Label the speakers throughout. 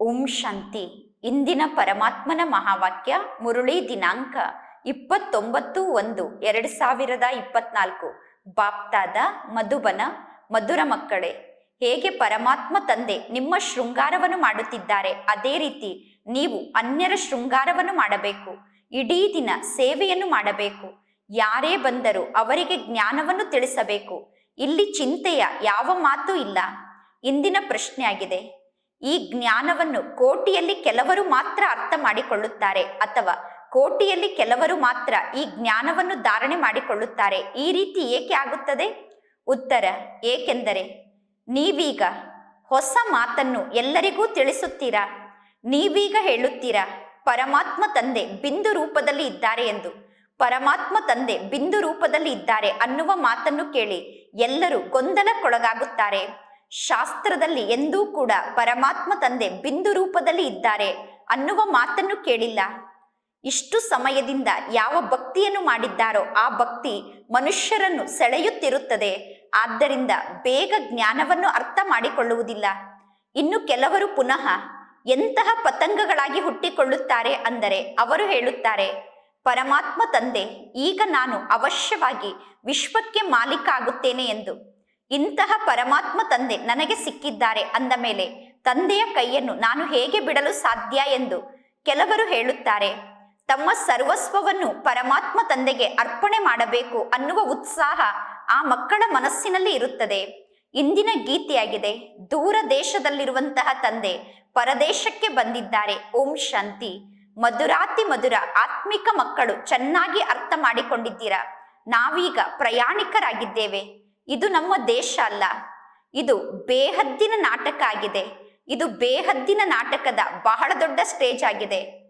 Speaker 1: ಓಂ ಶಾಂತಿ. ಇಂದಿನ ಪರಮಾತ್ಮನ ಮಹಾವಾಕ್ಯ ಮುರುಳಿ ದಿನಾಂಕ ಇಪ್ಪತ್ತೊಂಬತ್ತು ಒಂದು ಎರಡು ಸಾವಿರದ ಇಪ್ಪತ್ನಾಲ್ಕು. ಬಾಪ್ತಾದ, ಮಧುಬನ, ಮಧುರ ಮಕ್ಕಳೇ, ಹೇಗೆ ಪರಮಾತ್ಮ ತಂದೆ ನಿಮ್ಮ ಶೃಂಗಾರವನ್ನು ಮಾಡುತ್ತಿದ್ದಾರೆ? ಅದೇ ರೀತಿ ನೀವು ಅನ್ಯರ ಶೃಂಗಾರವನ್ನು ಮಾಡಬೇಕು. ಇಡೀ ದಿನ ಸೇವೆಯನ್ನು ಮಾಡಬೇಕು. ಯಾರೇ ಬಂದರೂ ಅವರಿಗೆ ಜ್ಞಾನವನ್ನು ತಿಳಿಸಬೇಕು. ಇಲ್ಲಿ ಚಿಂತೆಯ ಯಾವ ಮಾತು ಇಲ್ಲ. ಇಂದಿನ ಪ್ರಶ್ನೆಯಾಗಿದೆ. ಈ ಜ್ಞಾನವನ್ನು ಕೋಟಿಯಲ್ಲಿ ಕೆಲವರು ಮಾತ್ರ ಅರ್ಥ ಮಾಡಿಕೊಳ್ಳುತ್ತಾರೆ ಅಥವಾ ಕೋಟಿಯಲ್ಲಿ ಕೆಲವರು ಮಾತ್ರ ಈ ಜ್ಞಾನವನ್ನು ಧಾರಣೆ ಮಾಡಿಕೊಳ್ಳುತ್ತಾರೆ. ಈ ರೀತಿ ಏಕೆ ಆಗುತ್ತದೆ? ಉತ್ತರ, ಏಕೆಂದರೆ ನೀವೀಗ ಹೊಸ ಮಾತನ್ನು ಎಲ್ಲರಿಗೂ ತಿಳಿಸುತ್ತೀರಾ? ನೀವೀಗ ಹೇಳುತ್ತೀರಾ, ಪರಮಾತ್ಮ ತಂದೆ ಬಿಂದು ರೂಪದಲ್ಲಿ ಇದ್ದಾರೆ ಎಂದು? ಪರಮಾತ್ಮ ತಂದೆ ಬಿಂದು ರೂಪದಲ್ಲಿ ಇದ್ದಾರೆ ಅನ್ನುವ ಮಾತನ್ನು ಕೇಳಿ ಎಲ್ಲರೂ ಗೊಂದಲಕ್ಕೊಳಗಾಗುತ್ತಾರೆ. ಶಾಸ್ತ್ರದಲ್ಲಿ ಎಂದೂ ಕೂಡ ಪರಮಾತ್ಮ ತಂದೆ ಬಿಂದು ರೂಪದಲ್ಲಿ ಇದ್ದಾರೆ ಅನ್ನುವ ಮಾತನ್ನು ಕೇಳಿಲ್ಲ. ಇಷ್ಟು ಸಮಯದಿಂದ ಯಾವ ಭಕ್ತಿಯನ್ನು ಮಾಡಿದ್ದಾರೋ ಆ ಭಕ್ತಿ ಮನುಷ್ಯರನ್ನು ಸೆಳೆಯುತ್ತಿರುತ್ತದೆ. ಆದ್ದರಿಂದ ಬೇಗ ಜ್ಞಾನವನ್ನು ಅರ್ಥ ಮಾಡಿಕೊಳ್ಳುವುದಿಲ್ಲ. ಇನ್ನು ಕೆಲವರು ಪುನಃ ಎಂತಹ ಪತಂಗಗಳಾಗಿ ಹುಟ್ಟಿಕೊಳ್ಳುತ್ತಾರೆ ಅಂದರೆ ಅವರು ಹೇಳುತ್ತಾರೆ, ಪರಮಾತ್ಮ ತಂದೆ, ಈಗ ನಾನು ಅವಶ್ಯವಾಗಿ ವಿಶ್ವಕ್ಕೆ ಮಾಲೀಕ ಆಗುತ್ತೇನೆ ಎಂದು. ಇಂತಹ ಪರಮಾತ್ಮ ತಂದೆ ನನಗೆ ಸಿಕ್ಕಿದ್ದಾರೆ ಅಂದ ಮೇಲೆ ತಂದೆಯ ಕೈಯನ್ನು ನಾನು ಹೇಗೆ ಬಿಡಲು ಸಾಧ್ಯ ಎಂದು ಕೆಲವರು ಹೇಳುತ್ತಾರೆ. ತಮ್ಮ ಸರ್ವಸ್ವವನ್ನು ಪರಮಾತ್ಮ ತಂದೆಗೆ ಅರ್ಪಣೆ ಮಾಡಬೇಕು ಅನ್ನುವ ಉತ್ಸಾಹ ಆ ಮಕ್ಕಳ ಮನಸ್ಸಿನಲ್ಲಿ ಇರುತ್ತದೆ. ಇಂದಿನ ಗೀತೆಯಾಗಿದೆ, ದೂರ ದೇಶದಲ್ಲಿರುವಂತಹ ತಂದೆ ಪರದೇಶಕ್ಕೆ ಬಂದಿದ್ದಾರೆ, ಓಂ ಶಾಂತಿ. ಮಧುರಾತಿ ಮಧುರ, ಆತ್ಮಿಕ ಮಕ್ಕಳು ಚೆನ್ನಾಗಿ ಅರ್ಥ ಮಾಡಿಕೊಂಡಿದ್ದೀರಾ? ನಾವೀಗ ಪ್ರಯಾಣಿಕರಾಗಿದ್ದೇವೆ. ಇದು ನಮ್ಮ ದೇಶ ಅಲ್ಲ. ಇದು ಬೇಹದ್ದಿನ ನಾಟಕ ಆಗಿದೆ. ಇದು ಬೇಹದ್ದಿನ ನಾಟಕದ ಬಹಳ ದೊಡ್ಡ ಸ್ಟೇಜ್ ಆಗಿದೆ.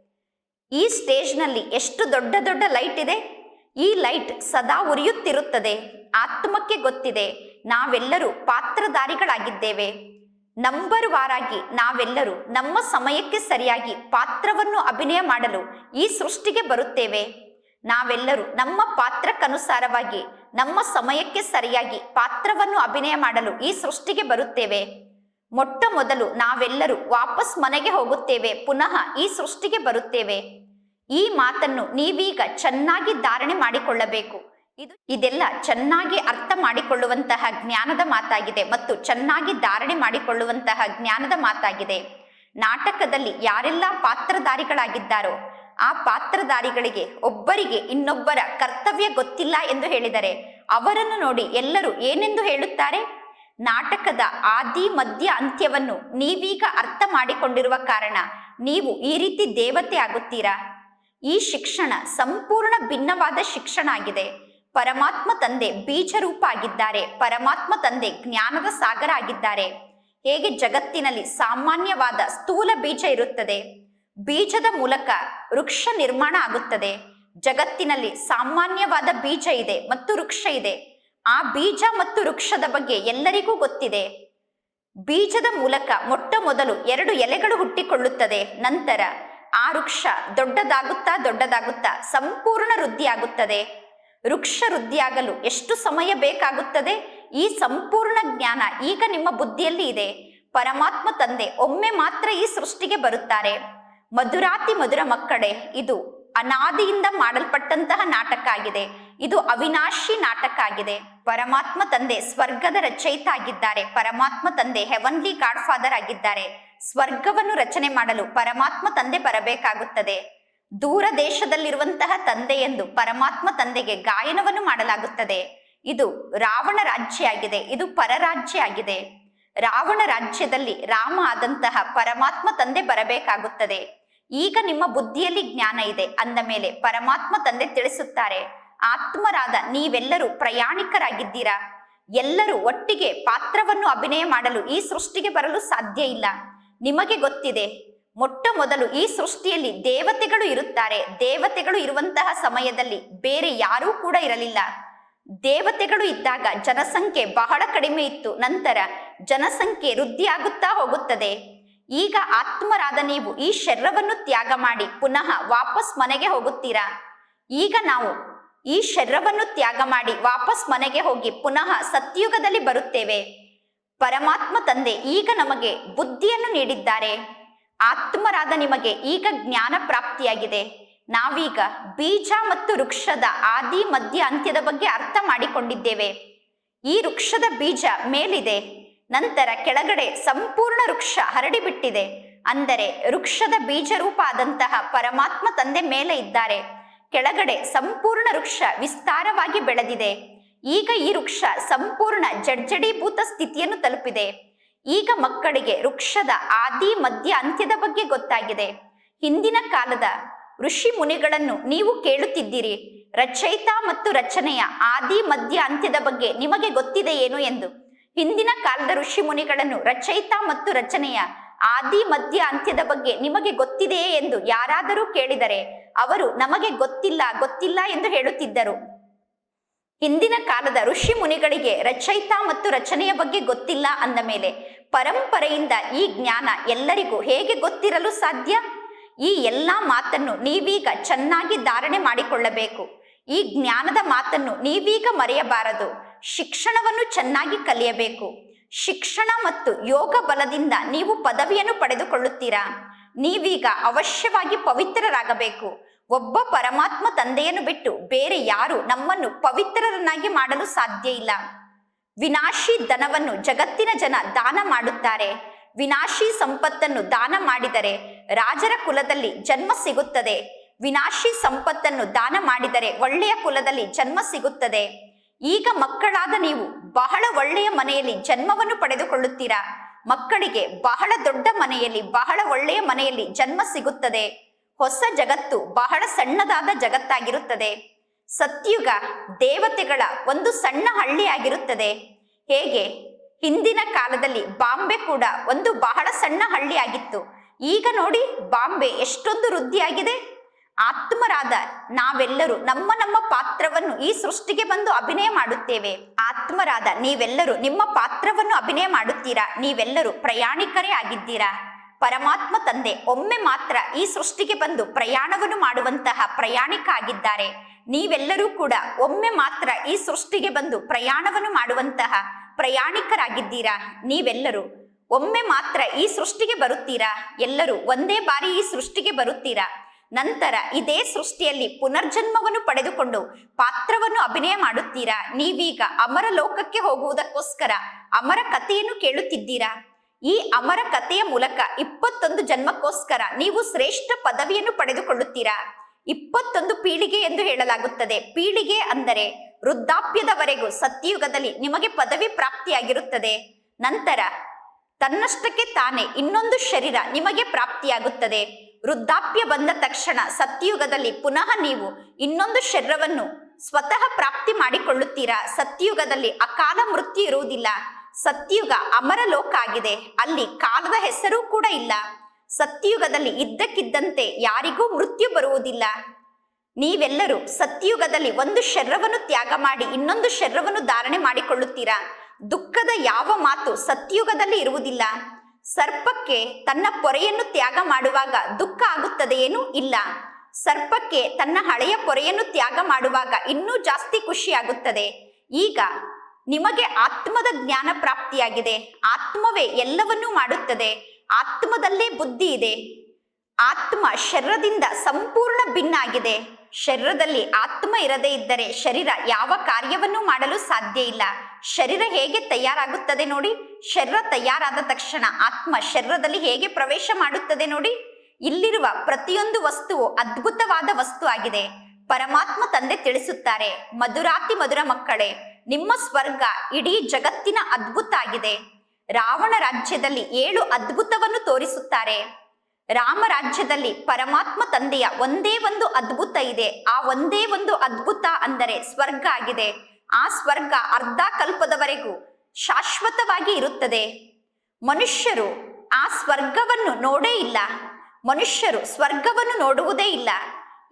Speaker 1: ಈ ಸ್ಟೇಜ್ನಲ್ಲಿ ಎಷ್ಟು ದೊಡ್ಡ ದೊಡ್ಡ ಲೈಟ್ ಇದೆ? ಈ ಲೈಟ್ ಸದಾ ಉರಿಯುತ್ತಿರುತ್ತದೆ. ಆತ್ಮಕ್ಕೆ ಗೊತ್ತಿದೆ. ನಾವೆಲ್ಲರೂ ಪಾತ್ರಧಾರಿಗಳಾಗಿದ್ದೇವೆ. ನಂಬರ್ ವಾರಾಗಿ ನಾವೆಲ್ಲರೂ ನಮ್ಮ ಸಮಯಕ್ಕೆ ಸರಿಯಾಗಿ ಪಾತ್ರವನ್ನು ಅಭಿನಯ ಮಾಡಲು ಈ ಸೃಷ್ಟಿಗೆ ಬರುತ್ತೇವೆ. ನಾವೆಲ್ಲರೂ ನಮ್ಮ ಪಾತ್ರಕ್ಕನುಸಾರವಾಗಿ ನಮ್ಮ ಸಮಯಕ್ಕೆ ಸರಿಯಾಗಿ ಪಾತ್ರವನ್ನು ಅಭಿನಯ ಮಾಡಲು ಈ ಸೃಷ್ಟಿಗೆ ಬರುತ್ತೇವೆ. ಮೊಟ್ಟ ಮೊದಲು ನಾವೆಲ್ಲರೂ ವಾಪಸ್ ಮನೆಗೆ ಹೋಗುತ್ತೇವೆ, ಪುನಃ ಈ ಸೃಷ್ಟಿಗೆ ಬರುತ್ತೇವೆ. ಈ ಮಾತನ್ನು ನೀವೀಗ ಚೆನ್ನಾಗಿ ಧಾರಣೆ ಮಾಡಿಕೊಳ್ಳಬೇಕು. ಇದು ಇದೆಲ್ಲ ಚೆನ್ನಾಗಿ ಅರ್ಥ ಮಾಡಿಕೊಳ್ಳುವಂತಹ ಜ್ಞಾನದ ಮಾತಾಗಿದೆ ಮತ್ತು ಚೆನ್ನಾಗಿ ಧಾರಣೆ ಮಾಡಿಕೊಳ್ಳುವಂತಹ ಜ್ಞಾನದ ಮಾತಾಗಿದೆ. ನಾಟಕದಲ್ಲಿ ಯಾರೆಲ್ಲ ಪಾತ್ರಧಾರಿಗಳಾಗಿದ್ದಾರೋ ಆ ಪಾತ್ರಧಾರಿಗಳಿಗೆ ಒಬ್ಬರಿಗೆ ಇನ್ನೊಬ್ಬರ ಕರ್ತವ್ಯ ಗೊತ್ತಿಲ್ಲ ಎಂದು ಹೇಳಿದರೆ ಅವರನ್ನು ನೋಡಿ ಎಲ್ಲರೂ ಏನೆಂದು ಹೇಳುತ್ತಾರೆ? ನಾಟಕದ ಆದಿ ಮಧ್ಯ ಅಂತ್ಯವನ್ನು ನೀವೀಗ ಅರ್ಥ ಮಾಡಿಕೊಂಡಿರುವ ಕಾರಣ ನೀವು ಈ ರೀತಿ ದೇವತೆ ಆಗುತ್ತೀರಾ? ಈ ಶಿಕ್ಷಣ ಸಂಪೂರ್ಣ ಭಿನ್ನವಾದ ಶಿಕ್ಷಣ ಆಗಿದೆ. ಪರಮಾತ್ಮ ತಂದೆ ಬೀಜ ರೂಪ ಆಗಿದ್ದಾರೆ. ಪರಮಾತ್ಮ ತಂದೆ ಜ್ಞಾನದ ಸಾಗರ ಆಗಿದ್ದಾರೆ. ಹೇಗೆ ಜಗತ್ತಿನಲ್ಲಿ ಸಾಮಾನ್ಯವಾದ ಸ್ಥೂಲ ಬೀಜ ಇರುತ್ತದೆ? ಬೀಜದ ಮೂಲಕ ವೃಕ್ಷ ನಿರ್ಮಾಣ ಆಗುತ್ತದೆ. ಜಗತ್ತಿನಲ್ಲಿ ಸಾಮಾನ್ಯವಾದ ಬೀಜ ಇದೆ ಮತ್ತು ವೃಕ್ಷ ಇದೆ. ಆ ಬೀಜ ಮತ್ತು ವೃಕ್ಷದ ಬಗ್ಗೆ ಎಲ್ಲರಿಗೂ ಗೊತ್ತಿದೆ. ಬೀಜದ ಮೂಲಕ ಮೊಟ್ಟ ಮೊದಲು ಎರಡು ಎಲೆಗಳು ಹುಟ್ಟಿಕೊಳ್ಳುತ್ತದೆ. ನಂತರ ಆ ವೃಕ್ಷ ದೊಡ್ಡದಾಗುತ್ತಾ ದೊಡ್ಡದಾಗುತ್ತಾ ಸಂಪೂರ್ಣ ವೃದ್ಧಿಯಾಗುತ್ತದೆ. ವೃಕ್ಷ ವೃದ್ಧಿಯಾಗಲು ಎಷ್ಟು ಸಮಯ ಬೇಕಾಗುತ್ತದೆ? ಈ ಸಂಪೂರ್ಣ ಜ್ಞಾನ ಈಗ ನಿಮ್ಮ ಬುದ್ಧಿಯಲ್ಲಿ ಇದೆ. ಪರಮಾತ್ಮ ತಂದೆ ಒಮ್ಮೆ ಮಾತ್ರ ಈ ಸೃಷ್ಟಿಗೆ ಬರುತ್ತಾರೆ. ಮಧುರಾತಿ ಮಧುರ ಮಕ್ಕಳೇ, ಇದು ಅನಾದಿಯಿಂದ ಮಾಡಲ್ಪಟ್ಟಂತಹ ನಾಟಕ ಆಗಿದೆ ಇದು ಅವಿನಾಶಿ ನಾಟಕ ಆಗಿದೆ ಪರಮಾತ್ಮ ತಂದೆ ಸ್ವರ್ಗದ ರಚಯಿತ ಆಗಿದ್ದಾರೆ ಪರಮಾತ್ಮ ತಂದೆ ಹೆವನ್ಲಿ ಗಾಡ್ ಫಾದರ್ ಆಗಿದ್ದಾರೆ. ಸ್ವರ್ಗವನ್ನು ರಚನೆ ಮಾಡಲು ಪರಮಾತ್ಮ ತಂದೆ ಬರಬೇಕಾಗುತ್ತದೆ. ದೂರ ದೇಶದಲ್ಲಿರುವಂತಹ ತಂದೆ ಎಂದು ಪರಮಾತ್ಮ ತಂದೆಗೆ ಗಾಯನವನ್ನು ಮಾಡಲಾಗುತ್ತದೆ. ಇದು ರಾವಣ ರಾಜ್ಯ ಆಗಿದೆ ಇದು ಪರರಾಜ್ಯ ಆಗಿದೆ ರಾವಣ ರಾಜ್ಯದಲ್ಲಿ ರಾಮ ಆದಂತಹ ಪರಮಾತ್ಮ ತಂದೆ ಬರಬೇಕಾಗುತ್ತದೆ. ಈಗ ನಿಮ್ಮ ಬುದ್ಧಿಯಲ್ಲಿ ಜ್ಞಾನ ಇದೆ ಅಂದ ಮೇಲೆ ಪರಮಾತ್ಮ ತಂದೆ ತಿಳಿಸುತ್ತಾರೆ, ಆತ್ಮರಾದ ನೀವೆಲ್ಲರೂ ಪ್ರಯಾಣಿಕರಾಗಿದ್ದೀರಾ? ಎಲ್ಲರೂ ಒಟ್ಟಿಗೆ ಪಾತ್ರವನ್ನು ಅಭಿನಯ ಮಾಡಲು ಈ ಸೃಷ್ಟಿಗೆ ಬರಲು ಸಾಧ್ಯ ಇಲ್ಲ. ನಿಮಗೆ ಗೊತ್ತಿದೆ ಮೊಟ್ಟ ಮೊದಲು ಈ ಸೃಷ್ಟಿಯಲ್ಲಿ ದೇವತೆಗಳು ಇರುತ್ತಾರೆ. ದೇವತೆಗಳು ಇರುವಂತಹ ಸಮಯದಲ್ಲಿ ಬೇರೆ ಯಾರೂ ಕೂಡ ಇರಲಿಲ್ಲ. ದೇವತೆಗಳು ಇದ್ದಾಗ ಜನಸಂಖ್ಯೆ ಬಹಳ ಕಡಿಮೆ ಇತ್ತು. ನಂತರ ಜನಸಂಖ್ಯೆ ವೃದ್ಧಿಯಾಗುತ್ತಾ ಹೋಗುತ್ತದೆ. ಈಗ ಆತ್ಮರಾದ ನೀವು ಈ ಶರೀರವನ್ನು ತ್ಯಾಗ ಮಾಡಿ ಪುನಃ ವಾಪಸ್ ಮನೆಗೆ ಹೋಗುತ್ತೀರಾ? ಈಗ ನಾವು ಈ ಶರೀರವನ್ನು ತ್ಯಾಗ ಮಾಡಿ ವಾಪಸ್ ಮನೆಗೆ ಹೋಗಿ ಪುನಃ ಸತ್ಯುಗದಲ್ಲಿ ಬರುತ್ತೇವೆ. ಪರಮಾತ್ಮ ತಂದೆ ಈಗ ನಮಗೆ ಬುದ್ಧಿಯನ್ನು ನೀಡಿದ್ದಾರೆ. ಆತ್ಮರಾದ ನಿಮಗೆ ಈಗ ಜ್ಞಾನ ಪ್ರಾಪ್ತಿಯಾಗಿದೆ. ನಾವೀಗ ಬೀಜ ಮತ್ತು ವೃಕ್ಷದ ಆದಿ ಮಧ್ಯ ಅಂತ್ಯದ ಬಗ್ಗೆ ಅರ್ಥ ಮಾಡಿಕೊಂಡಿದ್ದೇವೆ. ಈ ವೃಕ್ಷದ ಬೀಜ ಮೇಲಿದೆ. ನಂತರ ಕೆಳಗಡೆ ಸಂಪೂರ್ಣ ವೃಕ್ಷ ಹರಡಿಬಿಟ್ಟಿದೆ. ಅಂದರೆ ವೃಕ್ಷದ ಬೀಜ ರೂಪ ಆದಂತಹ ಪರಮಾತ್ಮ ತಂದೆ ಮೇಲೆ ಇದ್ದಾರೆ. ಕೆಳಗಡೆ ಸಂಪೂರ್ಣ ವೃಕ್ಷ ವಿಸ್ತಾರವಾಗಿ ಬೆಳೆದಿದೆ. ಈಗ ಈ ವೃಕ್ಷ ಸಂಪೂರ್ಣ ಜಡ್ಜಡೀಭೂತ ಸ್ಥಿತಿಯನ್ನು ತಲುಪಿದೆ. ಈಗ ಮಕ್ಕಳಿಗೆ ವೃಕ್ಷದ ಆದಿ, ಮಧ್ಯ, ಅಂತ್ಯದ ಬಗ್ಗೆ ಗೊತ್ತಾಗಿದೆ. ಹಿಂದಿನ ಕಾಲದ ಋಷಿ ಮುನಿಗಳನ್ನು ನೀವು ಕೇಳುತ್ತಿದ್ದೀರಿ. ರಚಯಿತ ಮತ್ತು ರಚನೆಯ ಆದಿ, ಮಧ್ಯ, ಅಂತ್ಯದ ಬಗ್ಗೆ ನಿಮಗೆ ಗೊತ್ತಿದೆ ಏನು ಎಂದು. ಹಿಂದಿನ ಕಾಲದ ಋಷಿ ಮುನಿಗಳನ್ನು ರಚಯಿತ ಮತ್ತು ರಚನೆಯ ಆದಿ, ಮಧ್ಯ, ಅಂತ್ಯದ ಬಗ್ಗೆ ನಿಮಗೆ ಗೊತ್ತಿದೆಯೇ ಎಂದು ಯಾರಾದರೂ ಕೇಳಿದರೆ ಅವರು ನಮಗೆ ಗೊತ್ತಿಲ್ಲ ಗೊತ್ತಿಲ್ಲ ಎಂದು ಹೇಳುತ್ತಿದ್ದರು. ಹಿಂದಿನ ಕಾಲದ ಋಷಿ ಮುನಿಗಳಿಗೆ ರಚಯಿತ ಮತ್ತು ರಚನೆಯ ಬಗ್ಗೆ ಗೊತ್ತಿಲ್ಲ ಅಂದ ಮೇಲೆ ಪರಂಪರೆಯಿಂದ ಈ ಜ್ಞಾನ ಎಲ್ಲರಿಗೂ ಹೇಗೆ ಗೊತ್ತಿರಲು ಸಾಧ್ಯ? ಈ ಎಲ್ಲ ಮಾತನ್ನು ನೀವೀಗ ಚೆನ್ನಾಗಿ ಧಾರಣೆ ಮಾಡಿಕೊಳ್ಳಬೇಕು. ಈ ಜ್ಞಾನದ ಮಾತನ್ನು ನೀವೀಗ ಮರೆಯಬಾರದು. ಶಿಕ್ಷಣವನ್ನು ಚೆನ್ನಾಗಿ ಕಲಿಯಬೇಕು. ಶಿಕ್ಷಣ ಮತ್ತು ಯೋಗ ಬಲದಿಂದ ನೀವು ಪದವಿಯನ್ನು ಪಡೆದುಕೊಳ್ಳುತ್ತೀರಾ? ನೀವೀಗ ಅವಶ್ಯವಾಗಿ ಪವಿತ್ರರಾಗಬೇಕು. ಒಬ್ಬ ಪರಮಾತ್ಮ ತಂದೆಯನ್ನು ಬಿಟ್ಟು ಬೇರೆ ಯಾರು ನಮ್ಮನ್ನು ಪವಿತ್ರರನ್ನಾಗಿ ಮಾಡಲು ಸಾಧ್ಯ ಇಲ್ಲ. ವಿನಾಶಿ ಧನವನ್ನು ಜಗತ್ತಿನ ಜನ ದಾನ ಮಾಡುತ್ತಾರೆ. ವಿನಾಶಿ ಸಂಪತ್ತನ್ನು ದಾನ ಮಾಡಿದರೆ ರಾಜರ ಕುಲದಲ್ಲಿ ಜನ್ಮ ಸಿಗುತ್ತದೆ. ವಿನಾಶಿ ಸಂಪತ್ತನ್ನು ದಾನ ಮಾಡಿದರೆ ಒಳ್ಳೆಯ ಕುಲದಲ್ಲಿ ಜನ್ಮ ಸಿಗುತ್ತದೆ. ಈಗ ಮಕ್ಕಳಾದ ನೀವು ಬಹಳ ಒಳ್ಳೆಯ ಮನೆಯಲ್ಲಿ ಜನ್ಮವನ್ನು ಪಡೆದುಕೊಳ್ಳುತ್ತೀರಾ. ಮಕ್ಕಳಿಗೆ ಬಹಳ ದೊಡ್ಡ ಮನೆಯಲ್ಲಿ, ಬಹಳ ಒಳ್ಳೆಯ ಮನೆಯಲ್ಲಿ ಜನ್ಮ ಸಿಗುತ್ತದೆ. ಹೊಸ ಜಗತ್ತು ಬಹಳ ಸಣ್ಣದಾದ ಜಗತ್ತಾಗಿರುತ್ತದೆ. ಸತ್ಯುಗ ದೇವತೆಗಳ ಒಂದು ಸಣ್ಣ ಹಳ್ಳಿಯಾಗಿರುತ್ತದೆ ಹೇಗೆ? ಹಿಂದಿನ ಕಾಲದಲ್ಲಿ ಬಾಂಬೆ ಕೂಡ ಒಂದು ಬಹಳ ಸಣ್ಣ ಹಳ್ಳಿಯಾಗಿತ್ತು. ಈಗ ನೋಡಿ ಬಾಂಬೆ ಎಷ್ಟೊಂದು ವೃದ್ಧಿಯಾಗಿದೆ. ಆತ್ಮರಾದ ನಾವೆಲ್ಲರೂ, ನಮ್ಮ ನಮ್ಮ ಪಾತ್ರವನ್ನು ಈ ಸೃಷ್ಟಿಗೆ ಬಂದು ಅಭಿನಯ ಮಾಡುತ್ತೇವೆ. ಆತ್ಮರಾದ ನೀವೆಲ್ಲರೂ, ನಿಮ್ಮ ಪಾತ್ರವನ್ನು ಅಭಿನಯ ಮಾಡುತ್ತೀರಾ? ನೀವೆಲ್ಲರೂ ಪ್ರಯಾಣಿಕರೇ ಆಗಿದ್ದೀರಾ? ಪರಮಾತ್ಮ ತಂದೆ, ಒಮ್ಮೆ ಮಾತ್ರ ಈ ಸೃಷ್ಟಿಗೆ ಬಂದು ಪ್ರಯಾಣವನ್ನು ಮಾಡುವಂತಹ ಪ್ರಯಾಣಿಕ ಆಗಿದ್ದಾರೆ. ನೀವೆಲ್ಲರೂ ಕೂಡ ಒಮ್ಮೆ ಮಾತ್ರ ಈ ಸೃಷ್ಟಿಗೆ ಬಂದು ಪ್ರಯಾಣವನ್ನು ಮಾಡುವಂತಹ ಪ್ರಯಾಣಿಕರಾಗಿದ್ದೀರಾ? ನೀವೆಲ್ಲರೂ ಒಮ್ಮೆ ಮಾತ್ರ ಈ ಸೃಷ್ಟಿಗೆ ಬರುತ್ತೀರಾ? ಎಲ್ಲರೂ ಒಂದೇ ಬಾರಿ ಈ ಸೃಷ್ಟಿಗೆ ಬರುತ್ತೀರಾ? ನಂತರ ಇದೇ ಸೃಷ್ಟಿಯಲ್ಲಿ ಪುನರ್ಜನ್ಮವನ್ನು ಪಡೆದುಕೊಂಡು ಪಾತ್ರವನ್ನು ಅಭಿನಯ ಮಾಡುತ್ತೀರಾ? ನೀವೀಗ ಅಮರ ಲೋಕಕ್ಕೆ ಹೋಗುವುದಕ್ಕೋಸ್ಕರ ಅಮರ ಕಥೆಯನ್ನು ಕೇಳುತ್ತಿದ್ದೀರಾ? ಈ ಅಮರ ಕಥೆಯ ಮೂಲಕ ಇಪ್ಪತ್ತೊಂದು ಜನ್ಮಕ್ಕೋಸ್ಕರ ನೀವು ಶ್ರೇಷ್ಠ ಪದವಿಯನ್ನು ಪಡೆದುಕೊಳ್ಳುತ್ತೀರಾ? ಇಪ್ಪತ್ತೊಂದು ಪೀಳಿಗೆ ಎಂದು ಹೇಳಲಾಗುತ್ತದೆ. ಪೀಳಿಗೆ ಅಂದರೆ ವೃದ್ಧಾಪ್ಯದವರೆಗೂ ಸತ್ಯಯುಗದಲ್ಲಿ ನಿಮಗೆ ಪದವಿ ಪ್ರಾಪ್ತಿಯಾಗಿರುತ್ತದೆ. ನಂತರ ತನ್ನಷ್ಟಕ್ಕೆ ತಾನೇ ಇನ್ನೊಂದು ಶರೀರ ನಿಮಗೆ ಪ್ರಾಪ್ತಿಯಾಗುತ್ತದೆ. ವೃದ್ಧಾಪ್ಯ ಬಂದ ತಕ್ಷಣ ಸತ್ಯಯುಗದಲ್ಲಿ ಪುನಃ ನೀವು ಇನ್ನೊಂದು ಶರೀರವನ್ನು ಸ್ವತಃ ಪ್ರಾಪ್ತಿ ಮಾಡಿಕೊಳ್ಳುತ್ತೀರಾ? ಸತ್ಯಯುಗದಲ್ಲಿ ಅಕಾಲ ಮೃತ್ಯು ಇರುವುದಿಲ್ಲ. ಸತ್ಯಯುಗ ಅಮರ ಲೋಕ ಆಗಿದೆ. ಅಲ್ಲಿ ಕಾಲದ ಹೆಸರು ಕೂಡ ಇಲ್ಲ. ಸತ್ಯಯುಗದಲ್ಲಿ ಇದ್ದಕ್ಕಿದ್ದಂತೆ ಯಾರಿಗೂ ಮೃತ್ಯು ಬರುವುದಿಲ್ಲ. ನೀವೆಲ್ಲರೂ ಸತ್ಯಯುಗದಲ್ಲಿ ಒಂದು ಶರೀರವನ್ನು ತ್ಯಾಗ ಮಾಡಿ ಇನ್ನೊಂದು ಶರೀರವನ್ನು ಧಾರಣೆ ಮಾಡಿಕೊಳ್ಳುತ್ತೀರಾ? ದುಃಖದ ಯಾವ ಮಾತು ಸತ್ಯಯುಗದಲ್ಲಿ ಇರುವುದಿಲ್ಲ. ಸರ್ಪಕ್ಕೆ ತನ್ನ ಪೊರೆಯನ್ನು ತ್ಯಾಗ ಮಾಡುವಾಗ ದುಃಖ ಆಗುತ್ತದೆಯೇನೂ ಇಲ್ಲ. ಸರ್ಪಕ್ಕೆ ತನ್ನ ಹಳೆಯ ಪೊರೆಯನ್ನು ತ್ಯಾಗ ಮಾಡುವಾಗ ಇನ್ನೂ ಜಾಸ್ತಿ ಖುಷಿಯಾಗುತ್ತದೆ. ಈಗ ನಿಮಗೆ ಆತ್ಮದ ಜ್ಞಾನ ಪ್ರಾಪ್ತಿಯಾಗಿದೆ. ಆತ್ಮವೇ ಎಲ್ಲವನ್ನೂ ಮಾಡುತ್ತದೆ. ಆತ್ಮದಲ್ಲೇ ಬುದ್ಧಿ ಇದೆ. ಆತ್ಮ ಶರೀರದಿಂದ ಸಂಪೂರ್ಣ ಭಿನ್ನ ಆಗಿದೆ ಶರೀರದಲ್ಲಿ ಆತ್ಮ ಇರದೇ ಇದ್ದರೆ ಶರೀರ ಯಾವ ಕಾರ್ಯವನ್ನು ಮಾಡಲು ಸಾಧ್ಯ ಇಲ್ಲ. ಶರೀರ ಹೇಗೆ ತಯಾರಾಗುತ್ತದೆ ನೋಡಿ. ಶರೀರ ತಯಾರಾದ ತಕ್ಷಣ ಆತ್ಮ ಶರೀರದಲ್ಲಿ ಹೇಗೆ ಪ್ರವೇಶ ಮಾಡುತ್ತದೆ ನೋಡಿ. ಇಲ್ಲಿರುವ ಪ್ರತಿಯೊಂದು ವಸ್ತುವು ಅದ್ಭುತವಾದ ವಸ್ತು ಆಗಿದೆ. ಪರಮಾತ್ಮ ತಂದೆ ತಿಳಿಸುತ್ತಾರೆ, ಮಧುರಾತಿ ಮಧುರ ಮಕ್ಕಳೇ, ನಿಮ್ಮ ಸ್ವರ್ಗ ಇಡೀ ಜಗತ್ತಿನ ಅದ್ಭುತ ಆಗಿದೆ. ರಾವಣ ರಾಜ್ಯದಲ್ಲಿ ಏಳು ಅದ್ಭುತವನ್ನು ತೋರಿಸುತ್ತಾರೆ. ರಾಮ ರಾಜ್ಯದಲ್ಲಿ ಪರಮಾತ್ಮ ತಂದೆಯ ಒಂದೇ ಒಂದು ಅದ್ಭುತ ಇದೆ. ಆ ಒಂದೇ ಒಂದು ಅದ್ಭುತ ಅಂದರೆ ಸ್ವರ್ಗ ಆಗಿದೆ. ಆ ಸ್ವರ್ಗ ಅರ್ಧ ಕಲ್ಪದವರೆಗೂ ಶಾಶ್ವತವಾಗಿ ಇರುತ್ತದೆ. ಮನುಷ್ಯರು ಆ ಸ್ವರ್ಗವನ್ನು ನೋಡೇ ಇಲ್ಲ. ಮನುಷ್ಯರು ಸ್ವರ್ಗವನ್ನು ನೋಡುವುದೇ ಇಲ್ಲ.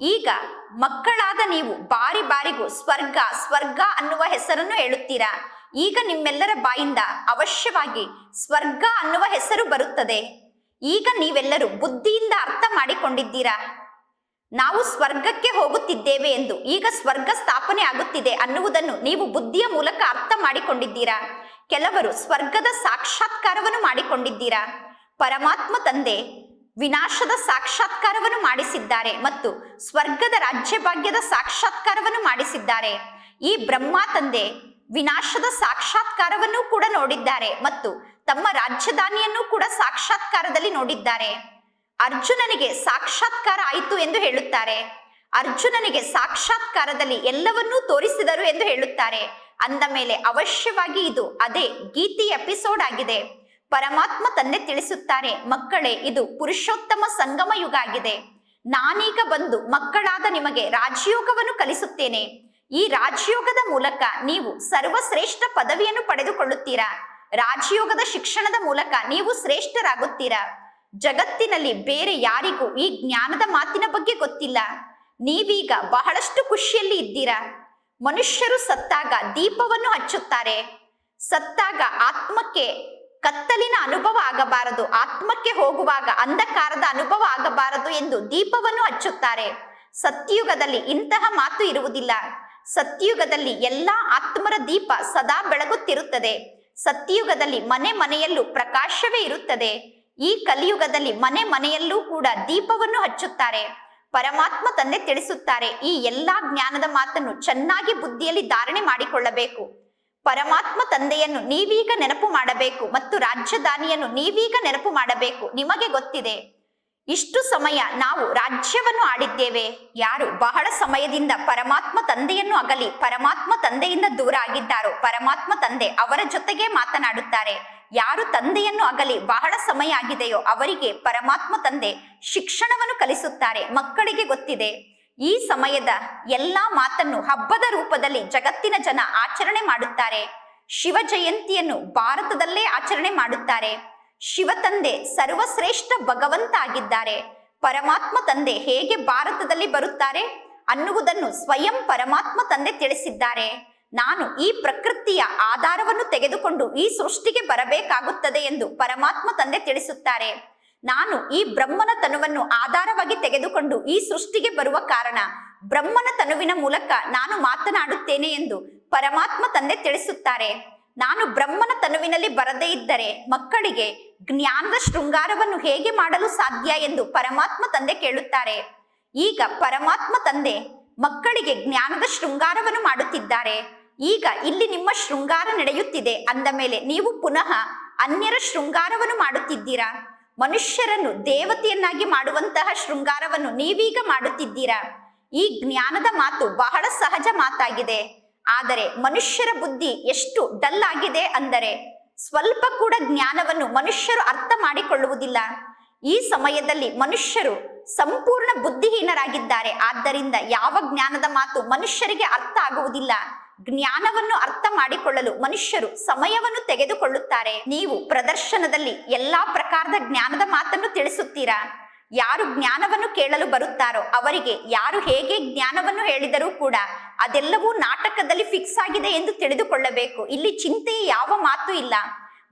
Speaker 1: ಈಗ ಮಕ್ಕಳಾದ ನೀವು ಬಾರಿ ಬಾರಿಗೂ ಸ್ವರ್ಗ ಸ್ವರ್ಗ ಅನ್ನುವ ಹೆಸರನ್ನು ಹೇಳುತ್ತೀರಾ? ಈಗ ನಿಮ್ಮೆಲ್ಲರ ಬಾಯಿಂದ ಅವಶ್ಯವಾಗಿ ಸ್ವರ್ಗ ಅನ್ನುವ ಹೆಸರು ಬರುತ್ತದೆ. ಈಗ ನೀವೆಲ್ಲರೂ ಬುದ್ಧಿಯಿಂದ ಅರ್ಥ ಮಾಡಿಕೊಂಡಿದ್ದೀರಾ? ನಾವು ಸ್ವರ್ಗಕ್ಕೆ ಹೋಗುತ್ತಿದ್ದೇವೆ ಎಂದು ಈಗ ಸ್ವರ್ಗ ಸ್ಥಾಪನೆ ಆಗುತ್ತಿದೆ ಅನ್ನುವುದನ್ನು ನೀವು ಬುದ್ಧಿಯ ಮೂಲಕ ಅರ್ಥ ಮಾಡಿಕೊಂಡಿದ್ದೀರಾ? ಕೆಲವರು ಸ್ವರ್ಗದ ಸಾಕ್ಷಾತ್ಕಾರವನ್ನು ಮಾಡಿಕೊಂಡಿದ್ದೀರಾ? ಪರಮಾತ್ಮ ತಂದೆ ವಿನಾಶದ ಸಾಕ್ಷಾತ್ಕಾರವನ್ನು ಮಾಡಿಸಿದ್ದಾರೆ ಮತ್ತು ಸ್ವರ್ಗದ ರಾಜ್ಯಭಾಗ್ಯದ ಸಾಕ್ಷಾತ್ಕಾರವನ್ನು ಮಾಡಿಸಿದ್ದಾರೆ. ಈ ಬ್ರಹ್ಮ ತಂದೆ ವಿನಾಶದ ಸಾಕ್ಷಾತ್ಕಾರವನ್ನು ಕೂಡ ನೋಡಿದ್ದಾರೆ ಮತ್ತು ತಮ್ಮ ರಾಜಧಾನಿಯನ್ನು ಕೂಡ ಸಾಕ್ಷಾತ್ಕಾರದಲ್ಲಿ ನೋಡಿದ್ದಾರೆ. ಅರ್ಜುನನಿಗೆ ಸಾಕ್ಷಾತ್ಕಾರ ಆಯಿತು ಎಂದು ಹೇಳುತ್ತಾರೆ. ಅರ್ಜುನನಿಗೆ ಸಾಕ್ಷಾತ್ಕಾರದಲ್ಲಿ ಎಲ್ಲವನ್ನೂ ತೋರಿಸಿದರು ಎಂದು ಹೇಳುತ್ತಾರೆ. ಅಂದ ಮೇಲೆ ಅವಶ್ಯವಾಗಿ ಇದು ಅದೇ ಗೀತಿ ಎಪಿಸೋಡ್ ಆಗಿದೆ. ಪರಮಾತ್ಮ ತಂದೆ ತಿಳಿಸುತ್ತಾರೆ, ಮಕ್ಕಳೇ, ಇದು ಪುರುಷೋತ್ತಮ ಸಂಗಮ ಯುಗ ಆಗಿದೆ. ನಾನೀಗ ಬಂದು ಮಕ್ಕಳಾದ ನಿಮಗೆ ರಾಜಯೋಗವನ್ನು ಕಲಿಸುತ್ತೇನೆ. ಈ ರಾಜಯೋಗದ ಮೂಲಕ ನೀವು ಸರ್ವಶ್ರೇಷ್ಠ ಪದವಿಯನ್ನು ಪಡೆದುಕೊಳ್ಳುತ್ತೀರಾ. ರಾಜಯೋಗದ ಶಿಕ್ಷಣದ ಮೂಲಕ ನೀವು ಶ್ರೇಷ್ಠರಾಗುತ್ತೀರಾ. ಜಗತ್ತಿನಲ್ಲಿ ಬೇರೆ ಯಾರಿಗೂ ಈ ಜ್ಞಾನದ ಮಾತಿನ ಬಗ್ಗೆ ಗೊತ್ತಿಲ್ಲ. ನೀವೀಗ ಬಹಳಷ್ಟು ಖುಷಿಯಲ್ಲಿ ಇದ್ದೀರಾ. ಮನುಷ್ಯರು ಸತ್ತಾಗ ದೀಪವನ್ನು ಹಚ್ಚುತ್ತಾರೆ. ಸತ್ತಾಗ ಆತ್ಮಕ್ಕೆ ಕತ್ತಲಿನ ಅನುಭವ ಆಗಬಾರದು. ಆತ್ಮಕ್ಕೆ ಹೋಗುವಾಗ ಅಂಧಕಾರದ ಅನುಭವ ಆಗಬಾರದು ಎಂದು ದೀಪವನ್ನು ಹಚ್ಚುತ್ತಾರೆ. ಸತ್ಯುಗದಲ್ಲಿ ಇಂತಹ ಮಾತು ಇರುವುದಿಲ್ಲ. ಸತ್ಯುಗದಲ್ಲಿ ಎಲ್ಲಾ ಆತ್ಮರ ದೀಪ ಸದಾ ಬೆಳಗುತ್ತಿರುತ್ತದೆ. ಸತ್ಯುಗದಲ್ಲಿ ಮನೆ ಮನೆಯಲ್ಲೂ ಪ್ರಕಾಶವೇ ಇರುತ್ತದೆ. ಈ ಕಲಿಯುಗದಲ್ಲಿ ಮನೆ ಮನೆಯಲ್ಲೂ ಕೂಡ ದೀಪವನ್ನು ಹಚ್ಚುತ್ತಾರೆ. ಪರಮಾತ್ಮ ತಂದೆ ತಿಳಿಸುತ್ತಾರೆ, ಈ ಎಲ್ಲಾ ಜ್ಞಾನದ ಮಾತನ್ನು ಚೆನ್ನಾಗಿ ಬುದ್ಧಿಯಲ್ಲಿ ಧಾರಣೆ ಮಾಡಿಕೊಳ್ಳಬೇಕು. ಪರಮಾತ್ಮ ತಂದೆಯನ್ನು ನೀವೀಗ ನೆನಪು ಮಾಡಬೇಕು ಮತ್ತು ರಾಜಧಾನಿಯನ್ನು ನೀವೀಗ ನೆನಪು ಮಾಡಬೇಕು, ನಿಮಗೆ ಗೊತ್ತಿದೆ. ಇಷ್ಟು ಸಮಯ ನಾವು ರಾಜ್ಯವನ್ನು ಆಡಿದ್ದೇವೆ. ಯಾರು ಬಹಳ ಸಮಯದಿಂದ ಪರಮಾತ್ಮ ತಂದೆಯನ್ನು ಅಗಲಿ, ಪರಮಾತ್ಮ ತಂದೆಯಿಂದ ದೂರ ಆಗಿದ್ದಾರೋ, ಪರಮಾತ್ಮ ತಂದೆ ಅವರ ಜೊತೆಗೆ ಮಾತನಾಡುತ್ತಾರೆ. ಯಾರು ತಂದೆಯನ್ನು ಅಗಲಿ, ಬಹಳ ಸಮಯ ಆಗಿದೆಯೋ ಅವರಿಗೆ ಪರಮಾತ್ಮ ತಂದೆ ಶಿಕ್ಷಣವನ್ನು ಕಲಿಸುತ್ತಾರೆ, ಮಕ್ಕಳಿಗೆ ಗೊತ್ತಿದೆ. ಈ ಸಮಯದ ಎಲ್ಲಾ ಮಾತನ್ನು ಹಬ್ಬದ ರೂಪದಲ್ಲಿ ಜಗತ್ತಿನ ಜನ ಆಚರಣೆ ಮಾಡುತ್ತಾರೆ. ಶಿವ ಜಯಂತಿಯನ್ನು ಭಾರತದಲ್ಲೇ ಆಚರಣೆ ಮಾಡುತ್ತಾರೆ. ಶಿವ ತಂದೆ ಸರ್ವಶ್ರೇಷ್ಠ ಭಗವಂತ ಆಗಿದ್ದಾರೆ ಪರಮಾತ್ಮ ತಂದೆ ಹೇಗೆ ಭಾರತದಲ್ಲಿ ಬರುತ್ತಾರೆ ಅನ್ನುವುದನ್ನು ಸ್ವಯಂ ಪರಮಾತ್ಮ ತಂದೆ ತಿಳಿಸಿದ್ದಾರೆ. ನಾನು ಈ ಪ್ರಕೃತಿಯ ಆಧಾರವನ್ನು ತೆಗೆದುಕೊಂಡು ಈ ಸೃಷ್ಟಿಗೆ ಬರಬೇಕಾಗುತ್ತದೆ ಎಂದು ಪರಮಾತ್ಮ ತಂದೆ ತಿಳಿಸುತ್ತಾರೆ. ನಾನು ಈ ಬ್ರಹ್ಮನ ತನುವನ್ನು ಆಧಾರವಾಗಿ ತೆಗೆದುಕೊಂಡು ಈ ಸೃಷ್ಟಿಗೆ ಬರುವ ಕಾರಣ ಬ್ರಹ್ಮನ ತನುವಿನ ಮೂಲಕ ನಾನು ಮಾತನಾಡುತ್ತೇನೆ ಎಂದು ಪರಮಾತ್ಮ ತಂದೆ ತಿಳಿಸುತ್ತಾರೆ. ನಾನು ಬ್ರಹ್ಮನ ತನುವಿನಲ್ಲಿ ಬರದೇ ಇದ್ದರೆ ಮಕ್ಕಳಿಗೆ ಜ್ಞಾನದ ಶೃಂಗಾರವನ್ನು ಹೇಗೆ ಮಾಡಲು ಸಾಧ್ಯ ಎಂದು ಪರಮಾತ್ಮ ತಂದೆ ಕೇಳುತ್ತಾರೆ. ಈಗ ಪರಮಾತ್ಮ ತಂದೆ ಮಕ್ಕಳಿಗೆ ಜ್ಞಾನದ ಶೃಂಗಾರವನ್ನು ಮಾಡುತ್ತಿದ್ದಾರೆ. ಈಗ ಇಲ್ಲಿ ನಿಮ್ಮ ಶೃಂಗಾರ ನಡೆಯುತ್ತಿದೆ. ಅಂದ ಮೇಲೆ ನೀವು ಪುನಃ ಅನ್ಯರ ಶೃಂಗಾರವನ್ನು ಮಾಡುತ್ತಿದ್ದೀರಾ? ಮನುಷ್ಯರನ್ನು ದೇವತೆಯನ್ನಾಗಿ ಮಾಡುವಂತಹ ಶೃಂಗಾರವನ್ನು ನೀವೀಗ ಮಾಡುತ್ತಿದ್ದೀರಾ? ಈ ಜ್ಞಾನದ ಮಾತು ಬಹಳ ಸಹಜ ಮಾತಾಗಿದೆ. ಆದರೆ ಮನುಷ್ಯರ ಬುದ್ಧಿ ಎಷ್ಟು ಡಲ್ ಆಗಿದೆ ಅಂದರೆ ಸ್ವಲ್ಪ ಕೂಡ ಜ್ಞಾನವನ್ನು ಮನುಷ್ಯರು ಅರ್ಥ ಮಾಡಿಕೊಳ್ಳುವುದಿಲ್ಲ. ಈ ಸಮಯದಲ್ಲಿ ಮನುಷ್ಯರು ಸಂಪೂರ್ಣ ಬುದ್ಧಿಹೀನರಾಗಿದ್ದಾರೆ. ಆದ್ದರಿಂದ ಯಾವ ಜ್ಞಾನದ ಮಾತು ಮನುಷ್ಯರಿಗೆ ಅರ್ಥ ಆಗುವುದಿಲ್ಲ. ಜ್ಞಾನವನ್ನು ಅರ್ಥ ಮಾಡಿಕೊಳ್ಳಲು ಮನುಷ್ಯರು ಸಮಯವನ್ನು ತೆಗೆದುಕೊಳ್ಳುತ್ತಾರೆ. ನೀವು ಪ್ರದರ್ಶನದಲ್ಲಿ ಎಲ್ಲಾ ಪ್ರಕಾರದ ಜ್ಞಾನದ ಮಾತನ್ನು ತಿಳಿಸುತ್ತೀರಾ? ಯಾರು ಜ್ಞಾನವನ್ನು ಕೇಳಲು ಬರುತ್ತಾರೋ ಅವರಿಗೆ, ಯಾರು ಹೇಗೆ ಜ್ಞಾನವನ್ನು ಹೇಳಿದರೂ ಕೂಡ ಅದೆಲ್ಲವೂ ನಾಟಕದಲ್ಲಿ ಫಿಕ್ಸ್ ಆಗಿದೆ ಎಂದು ತಿಳಿದುಕೊಳ್ಳಬೇಕು. ಇಲ್ಲಿ ಚಿಂತೆ ಯಾವ ಮಾತು ಇಲ್ಲ.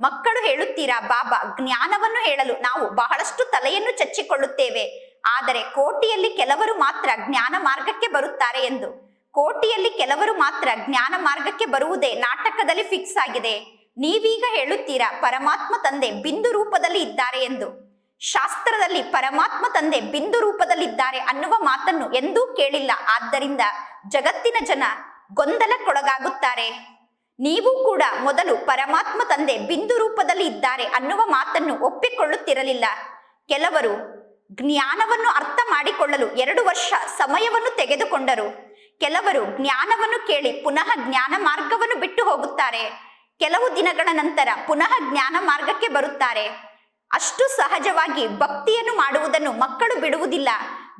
Speaker 1: ಮಕ್ಕಳು ಹೇಳುತ್ತೀರಾ, ಬಾಬಾ, ಜ್ಞಾನವನ್ನು ಹೇಳಲು ನಾವು ಬಹಳಷ್ಟು ತಲೆಯನ್ನು ಚಚ್ಚಿಕೊಳ್ಳುತ್ತೇವೆ. ಆದರೆ ಕೋಟಿಯಲ್ಲಿ ಕೆಲವರು ಮಾತ್ರ ಜ್ಞಾನ ಮಾರ್ಗಕ್ಕೆ ಬರುತ್ತಾರೆ ಎಂದು. ಕೋಟಿಯಲ್ಲಿ ಕೆಲವರು ಮಾತ್ರ ಜ್ಞಾನ ಮಾರ್ಗಕ್ಕೆ ಬರುವುದೇ ನಾಟಕದಲ್ಲಿ ಫಿಕ್ಸ್ ಆಗಿದೆ. ನೀವೀಗ ಹೇಳುತ್ತೀರಾ, ಪರಮಾತ್ಮ ತಂದೆ ಬಿಂದು ರೂಪದಲ್ಲಿ ಇದ್ದಾರೆ ಎಂದು. ಶಾಸ್ತ್ರದಲ್ಲಿ ಪರಮಾತ್ಮ ತಂದೆ ಬಿಂದು ರೂಪದಲ್ಲಿದ್ದಾರೆ ಅನ್ನುವ ಮಾತನ್ನು ಎಂದೂ ಕೇಳಿಲ್ಲ. ಆದ್ದರಿಂದ ಜಗತ್ತಿನ ಜನ ಗೊಂದಲಕ್ಕೊಳಗಾಗುತ್ತಾರೆ. ನೀವು ಕೂಡ ಮೊದಲು ಪರಮಾತ್ಮ ತಂದೆ ಬಿಂದು ರೂಪದಲ್ಲಿ ಇದ್ದಾರೆ ಅನ್ನುವ ಮಾತನ್ನು ಒಪ್ಪಿಕೊಳ್ಳುತ್ತಿರಲಿಲ್ಲ. ಕೆಲವರು ಜ್ಞಾನವನ್ನು ಅರ್ಥ ಮಾಡಿಕೊಳ್ಳಲು ಎರಡು ವರ್ಷ ಸಮಯವನ್ನು ತೆಗೆದುಕೊಂಡರು. ಕೆಲವರು ಜ್ಞಾನವನ್ನು ಕೇಳಿ ಪುನಃ ಜ್ಞಾನ ಮಾರ್ಗವನ್ನು ಬಿಟ್ಟು ಹೋಗುತ್ತಾರೆ. ಕೆಲವು ದಿನಗಳ ನಂತರ ಪುನಃ ಜ್ಞಾನ ಮಾರ್ಗಕ್ಕೆ ಬರುತ್ತಾರೆ. ಅಷ್ಟು ಸಹಜವಾಗಿ ಭಕ್ತಿಯನ್ನು ಮಾಡುವುದನ್ನು ಮಕ್ಕಳು ಬಿಡುವುದಿಲ್ಲ.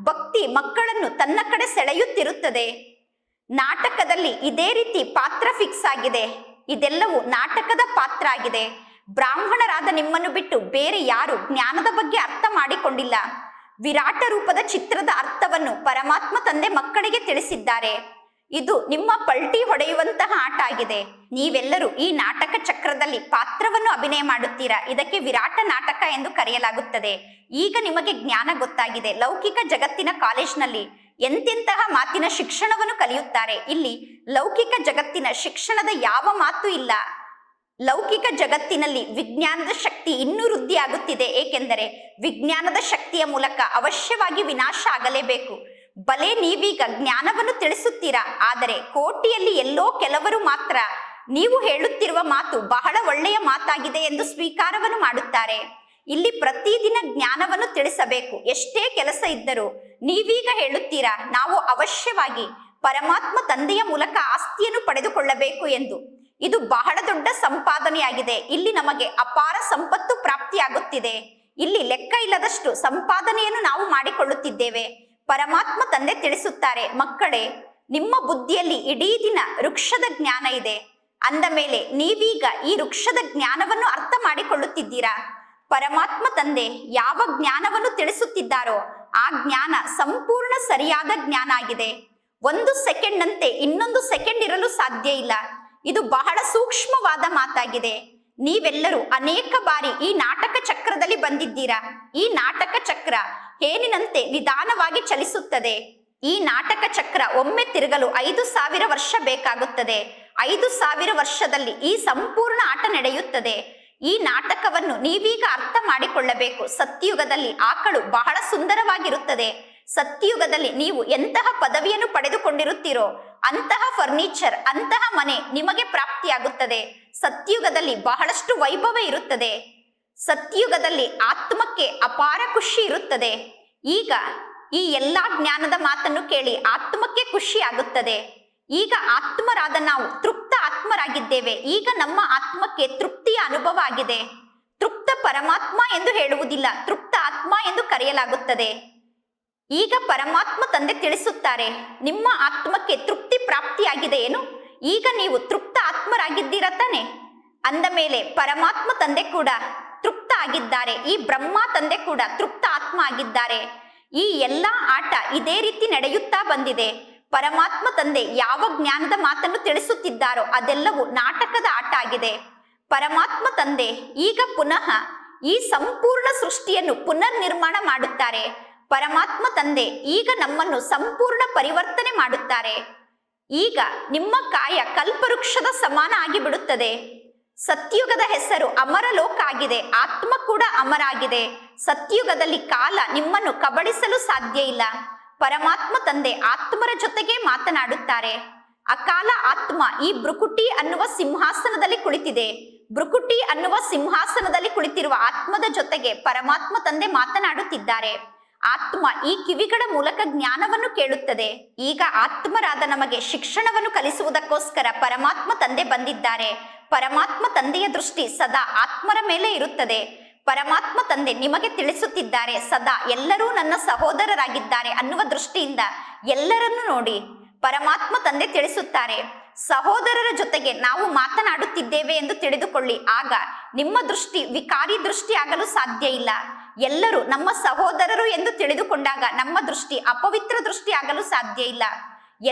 Speaker 1: ಭಕ್ತಿ ಮಕ್ಕಳನ್ನು ತನ್ನ ಕಡೆ ಸೆಳೆಯುತ್ತಿರುತ್ತದೆ. ನಾಟಕದಲ್ಲಿ ಇದೇ ರೀತಿ ಪಾತ್ರ ಫಿಕ್ಸ್ ಆಗಿದೆ. ಇದೆಲ್ಲವೂ ನಾಟಕದ ಪಾತ್ರ ಆಗಿದೆ. ಬ್ರಾಹ್ಮಣರಾದ ನಿಮ್ಮನ್ನು ಬಿಟ್ಟು ಬೇರೆ ಯಾರು ಜ್ಞಾನದ ಬಗ್ಗೆ ಅರ್ಥ ಮಾಡಿಕೊಂಡಿಲ್ಲ. ವಿರಾಟ ರೂಪದ ಚಿತ್ರದ ಅರ್ಥವನ್ನು ಪರಮಾತ್ಮ ತಂದೆ ಮಕ್ಕಳಿಗೆ ತಿಳಿಸಿದ್ದಾರೆ. ಇದು ನಿಮ್ಮ ಪಲ್ಟಿ ಹೊಡೆಯುವಂತಹ ಆಟ ಆಗಿದೆ. ನೀವೆಲ್ಲರೂ ಈ ನಾಟಕ ಚಕ್ರದಲ್ಲಿ ಪಾತ್ರವನ್ನು ಅಭಿನಯ ಮಾಡುತ್ತೀರಾ? ಇದಕ್ಕೆ ವಿರಾಟ ನಾಟಕ ಎಂದು ಕರೆಯಲಾಗುತ್ತದೆ. ಈಗ ನಿಮಗೆ ಜ್ಞಾನ ಗೊತ್ತಾಗಿದೆ. ಲೌಕಿಕ ಜಗತ್ತಿನ ಕಾಲೇಜ್ನಲ್ಲಿ ಎಂತೆಂತಹ ಮಾತಿನ ಶಿಕ್ಷಣವನ್ನು ಕಲಿಯುತ್ತಾರೆ? ಇಲ್ಲಿ ಲೌಕಿಕ ಜಗತ್ತಿನ ಶಿಕ್ಷಣದ ಯಾವ ಮಾತು ಇಲ್ಲ. ಲೌಕಿಕ ಜಗತ್ತಿನಲ್ಲಿ ವಿಜ್ಞಾನದ ಶಕ್ತಿ ಇನ್ನೂ ವೃದ್ಧಿಯಾಗುತ್ತಿದೆ. ಏಕೆಂದರೆ ವಿಜ್ಞಾನದ ಶಕ್ತಿಯ ಮೂಲಕ ಅವಶ್ಯವಾಗಿ ವಿನಾಶ ಆಗಲೇಬೇಕು. ಬಲೆ ನೀವೀಗ ಜ್ಞಾನವನ್ನು ತಿಳಿಸುತ್ತೀರಾ? ಆದರೆ ಕೋಟಿಯಲ್ಲಿ ಎಲ್ಲೋ ಕೆಲವರು ಮಾತ್ರ ನೀವು ಹೇಳುತ್ತಿರುವ ಮಾತು ಬಹಳ ಒಳ್ಳೆಯ ಮಾತಾಗಿದೆ ಎಂದು ಸ್ವೀಕಾರವನ್ನು ಮಾಡುತ್ತಾರೆ. ಇಲ್ಲಿ ಪ್ರತಿದಿನ ಜ್ಞಾನವನ್ನು ತಿಳಿಸಬೇಕು. ಎಷ್ಟೇ ಕೆಲಸ ಇದ್ದರೂ ನೀವೀಗ ಹೇಳುತ್ತೀರಾ? ನಾವು ಅವಶ್ಯವಾಗಿ ಪರಮಾತ್ಮ ತಂದೆಯ ಮೂಲಕ ಆಸ್ತಿಯನ್ನು ಪಡೆದುಕೊಳ್ಳಬೇಕು ಎಂದು. ಇದು ಬಹಳ ದೊಡ್ಡ ಸಂಪಾದನೆಯಾಗಿದೆ. ಇಲ್ಲಿ ನಮಗೆ ಅಪಾರ ಸಂಪತ್ತು ಪ್ರಾಪ್ತಿಯಾಗುತ್ತಿದೆ. ಇಲ್ಲಿ ಲೆಕ್ಕ ಇಲ್ಲದಷ್ಟು ಸಂಪಾದನೆಯನ್ನು ನಾವು ಮಾಡಿಕೊಳ್ಳುತ್ತಿದ್ದೇವೆ. ಪರಮಾತ್ಮ ತಂದೆ ತಿಳಿಸುತ್ತಾರೆ, ಮಕ್ಕಳೇ, ನಿಮ್ಮ ಬುದ್ಧಿಯಲ್ಲಿ ಇಡೀ ದಿನ ವೃಕ್ಷದ ಜ್ಞಾನ ಇದೆ. ಅಂದ ಮೇಲೆ ನೀವೀಗ ಈ ವೃಕ್ಷದ ಜ್ಞಾನವನ್ನು ಅರ್ಥ ಮಾಡಿಕೊಳ್ಳುತ್ತಿದ್ದೀರಾ? ಪರಮಾತ್ಮ ತಂದೆ, ಯಾವ ಜ್ಞಾನವನ್ನು ತಿಳಿಸುತ್ತಿದ್ದಾರೋ, ಆ ಜ್ಞಾನ ಸಂಪೂರ್ಣ ಸರಿಯಾದ ಜ್ಞಾನ ಆಗಿದೆ. ಒಂದು ಸೆಕೆಂಡ್ ನಂತೆ ಇನ್ನೊಂದು ಸೆಕೆಂಡ್ ಇರಲು ಸಾಧ್ಯ ಇಲ್ಲ. ಇದು ಬಹಳ ಸೂಕ್ಷ್ಮವಾದ ಮಾತಾಗಿದೆ. ನೀವೆಲ್ಲರೂ ಅನೇಕ ಬಾರಿ ಈ ನಾಟಕ ಚಕ್ರದಲ್ಲಿ ಬಂದಿದ್ದೀರಾ? ಈ ನಾಟಕ ಚಕ್ರ ಹೇನಿನಂತೆ ನಿಧಾನವಾಗಿ ಚಲಿಸುತ್ತದೆ? ಈ ನಾಟಕ ಚಕ್ರ ಒಮ್ಮೆ ತಿರುಗಲು ಐದು ಸಾವಿರ ವರ್ಷ ಬೇಕಾಗುತ್ತದೆ. ಐದು ಸಾವಿರ ವರ್ಷದಲ್ಲಿ ಈ ಸಂಪೂರ್ಣ ಆಟ ನಡೆಯುತ್ತದೆ. ಈ ನಾಟಕವನ್ನು ನೀವೀಗ ಅರ್ಥ ಮಾಡಿಕೊಳ್ಳಬೇಕು. ಸತ್ಯುಗದಲ್ಲಿ ಆಕಳು ಬಹಳ ಸುಂದರವಾಗಿರುತ್ತದೆ. ಸತ್ಯುಗದಲ್ಲಿ ನೀವು ಎಂತಹ ಪದವಿಯನ್ನು ಪಡೆದುಕೊಂಡಿರುತ್ತೀರೋ, ಅಂತಹ ಫರ್ನಿಚರ್, ಅಂತಹ ಮನೆ ನಿಮಗೆ ಪ್ರಾಪ್ತಿಯಾಗುತ್ತದೆ. ಸತ್ಯುಗದಲ್ಲಿ ಬಹಳಷ್ಟು ವೈಭವ ಇರುತ್ತದೆ. ಸತ್ಯುಗದಲ್ಲಿ ಆತ್ಮಕ್ಕೆ ಅಪಾರ ಖುಷಿ ಇರುತ್ತದೆ. ಈಗ ಈ ಎಲ್ಲಾ ಜ್ಞಾನದ ಮಾತನ್ನು ಕೇಳಿ ಆತ್ಮಕ್ಕೆ ಖುಷಿ ಆಗುತ್ತದೆ. ಈಗ ಆತ್ಮರಾದ ನಾವು ತೃಪ್ತ ಆತ್ಮರಾಗಿದ್ದೇವೆ. ಈಗ ನಮ್ಮ ಆತ್ಮಕ್ಕೆ ತೃಪ್ತಿಯ ಅನುಭವ ಆಗಿದೆ. ತೃಪ್ತ ಪರಮಾತ್ಮ ಎಂದು ಹೇಳುವುದಿಲ್ಲ, ತೃಪ್ತ ಆತ್ಮ ಎಂದು ಕರೆಯಲಾಗುತ್ತದೆ. ಈಗ ಪರಮಾತ್ಮ ತಂದೆ ತಿಳಿಸುತ್ತಾರೆ, ನಿಮ್ಮ ಆತ್ಮಕ್ಕೆ ತೃಪ್ತಿ ಪ್ರಾಪ್ತಿಯಾಗಿದೆ ಏನು? ಈಗ ನೀವು ತೃಪ್ತ ಆತ್ಮರಾಗಿದ್ದೀರ ತಾನೆ? ಅಂದ ಮೇಲೆ ಪರಮಾತ್ಮ ತಂದೆ ಕೂಡ ಆಗಿದ್ದಾರೆ. ಈ ಬ್ರಹ್ಮ ತಂದೆ ಕೂಡ ತೃಪ್ತ ಆತ್ಮ ಆಗಿದ್ದಾರೆ ಈ ಎಲ್ಲ ಆಟ ಇದೇ ರೀತಿ ನಡೆಯುತ್ತಾ ಬಂದಿದೆ. ಪರಮಾತ್ಮ ತಂದೆ ಯಾವ ಜ್ಞಾನದ ಮಾತನ್ನು ತಿಳಿಸುತ್ತಿದ್ದಾರೋ ಅದೆಲ್ಲವೂ ನಾಟಕದ ಆಟ ಆಗಿದೆ. ಪರಮಾತ್ಮ ತಂದೆ ಈಗ ಪುನಃ ಈ ಸಂಪೂರ್ಣ ಸೃಷ್ಟಿಯನ್ನು ಪುನರ್ ನಿರ್ಮಾಣ ಮಾಡುತ್ತಾರೆ. ಪರಮಾತ್ಮ ತಂದೆ ಈಗ ನಮ್ಮನ್ನು ಸಂಪೂರ್ಣ ಪರಿವರ್ತನೆ ಮಾಡುತ್ತಾರೆ. ಈಗ ನಿಮ್ಮ ಕಾಯ ಕಲ್ಪವೃಕ್ಷದ ಸಮಾನ ಆಗಿಬಿಡುತ್ತದೆ. ಸತ್ಯುಗದ ಹೆಸರು ಅಮರಲೋಕ ಆಗಿದೆ. ಆತ್ಮ ಕೂಡ ಅಮರ ಆಗಿದೆ ಸತ್ಯುಗದಲ್ಲಿ ಕಾಲ ನಿಮ್ಮನ್ನು ಕಬಳಿಸಲು ಸಾಧ್ಯ ಇಲ್ಲ. ಪರಮಾತ್ಮ ತಂದೆ ಆತ್ಮರ ಜೊತೆಗೆ ಮಾತನಾಡುತ್ತಾರೆ. ಅಕಾಲ ಆತ್ಮ ಈ ಬೃಕುಟಿ ಅನ್ನುವ ಸಿಂಹಾಸನದಲ್ಲಿ ಕುಳಿತಿದೆ. ಬೃಕುಟಿ ಅನ್ನುವ ಸಿಂಹಾಸನದಲ್ಲಿ ಕುಳಿತಿರುವ ಆತ್ಮದ ಜೊತೆಗೆ ಪರಮಾತ್ಮ ತಂದೆ ಮಾತನಾಡುತ್ತಿದ್ದಾರೆ. ಆತ್ಮ ಈ ಕಿವಿಗಳ ಮೂಲಕ ಜ್ಞಾನವನ್ನು ಕೇಳುತ್ತದೆ. ಈಗ ಆತ್ಮರಾದ ನಮಗೆ ಶಿಕ್ಷಣವನ್ನು ಕಲಿಸುವುದಕ್ಕೋಸ್ಕರ ಪರಮಾತ್ಮ ತಂದೆ ಬಂದಿದ್ದಾರೆ. ಪರಮಾತ್ಮ ತಂದೆಯ ದೃಷ್ಟಿ ಸದಾ ಆತ್ಮರ ಮೇಲೆ ಇರುತ್ತದೆ. ಪರಮಾತ್ಮ ತಂದೆ ನಿಮಗೆ ತಿಳಿಸುತ್ತಿದ್ದಾರೆ, ಸದಾ ಎಲ್ಲರೂ ನನ್ನ ಸಹೋದರರಾಗಿದ್ದಾರೆ ಅನ್ನುವ ದೃಷ್ಟಿಯಿಂದ ಎಲ್ಲರನ್ನು ನೋಡಿ ಪರಮಾತ್ಮ ತಂದೆ ತಿಳಿಸುತ್ತಾರೆ. ಸಹೋದರರ ಜೊತೆಗೆ ನಾವು ಮಾತನಾಡುತ್ತಿದ್ದೇವೆ ಎಂದು ತಿಳಿದುಕೊಳ್ಳಿ. ಆಗ ನಿಮ್ಮ ದೃಷ್ಟಿ ವಿಕಾರಿ ದೃಷ್ಟಿ ಆಗಲು ಸಾಧ್ಯ ಇಲ್ಲ. ಎಲ್ಲರೂ ನಮ್ಮ ಸಹೋದರರು ಎಂದು ತಿಳಿದುಕೊಂಡಾಗ ನಮ್ಮ ದೃಷ್ಟಿ ಅಪವಿತ್ರ ದೃಷ್ಟಿ ಆಗಲು ಸಾಧ್ಯ ಇಲ್ಲ.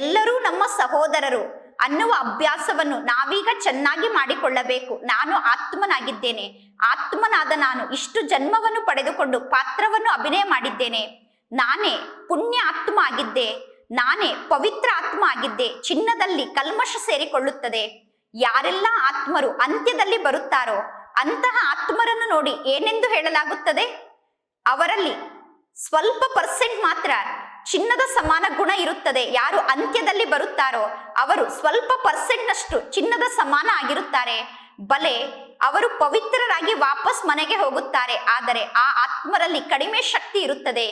Speaker 1: ಎಲ್ಲರೂ ನಮ್ಮ ಸಹೋದರರು. ಅನ್ನುವ ಅಭ್ಯಾಸವನ್ನು ನಾವೀಗ ಚೆನ್ನಾಗಿ ಮಾಡಿಕೊಳ್ಳಬೇಕು. ನಾನು ಆತ್ಮನಾಗಿದ್ದೇನೆ. ಆತ್ಮನಾದ ನಾನು ಇಷ್ಟು ಜನ್ಮವನ್ನು ಪಡೆದುಕೊಂಡು ಪಾತ್ರವನ್ನು ಅಭಿನಯ ಮಾಡಿದ್ದೇನೆ. ನಾನೇ ಪುಣ್ಯ ಆತ್ಮ ಆಗಿದ್ದೆ. ನಾನೇ ಪವಿತ್ರ ಆತ್ಮ ಆಗಿದ್ದೆ. ಚಿನ್ನದಲ್ಲಿ ಕಲ್ಮಶ ಸೇರಿಕೊಳ್ಳುತ್ತದೆ. ಯಾರೆಲ್ಲ ಆತ್ಮರು ಅಂತ್ಯದಲ್ಲಿ ಬರುತ್ತಾರೋ ಅಂತಹ ಆತ್ಮರನ್ನು ನೋಡಿ ಏನೆಂದು ಹೇಳಲಾಗುತ್ತದೆ? ಅವರಲ್ಲಿ ಸ್ವಲ್ಪ ಪರ್ಸೆಂಟ್ ಮಾತ್ರ ಚಿನ್ನದ ಸಮಾನ ಗುಣ ಇರುತ್ತದೆ. ಯಾರು ಅಂತ್ಯದಲ್ಲಿ ಬರುತ್ತಾರೋ ಅವರು ಸ್ವಲ್ಪ ಪರ್ಸೆಂಟ್ನಷ್ಟು ಚಿನ್ನದ ಸಮಾನ ಆಗಿರುತ್ತಾರೆ. ಬಲೆ ಅವರು ಪವಿತ್ರರಾಗಿ ವಾಪಸ್ ಮನೆಗೆ ಹೋಗುತ್ತಾರೆ. ಆದರೆ ಆ ಆತ್ಮರಲ್ಲಿ ಕಡಿಮೆ ಶಕ್ತಿ ಇರುತ್ತದೆ.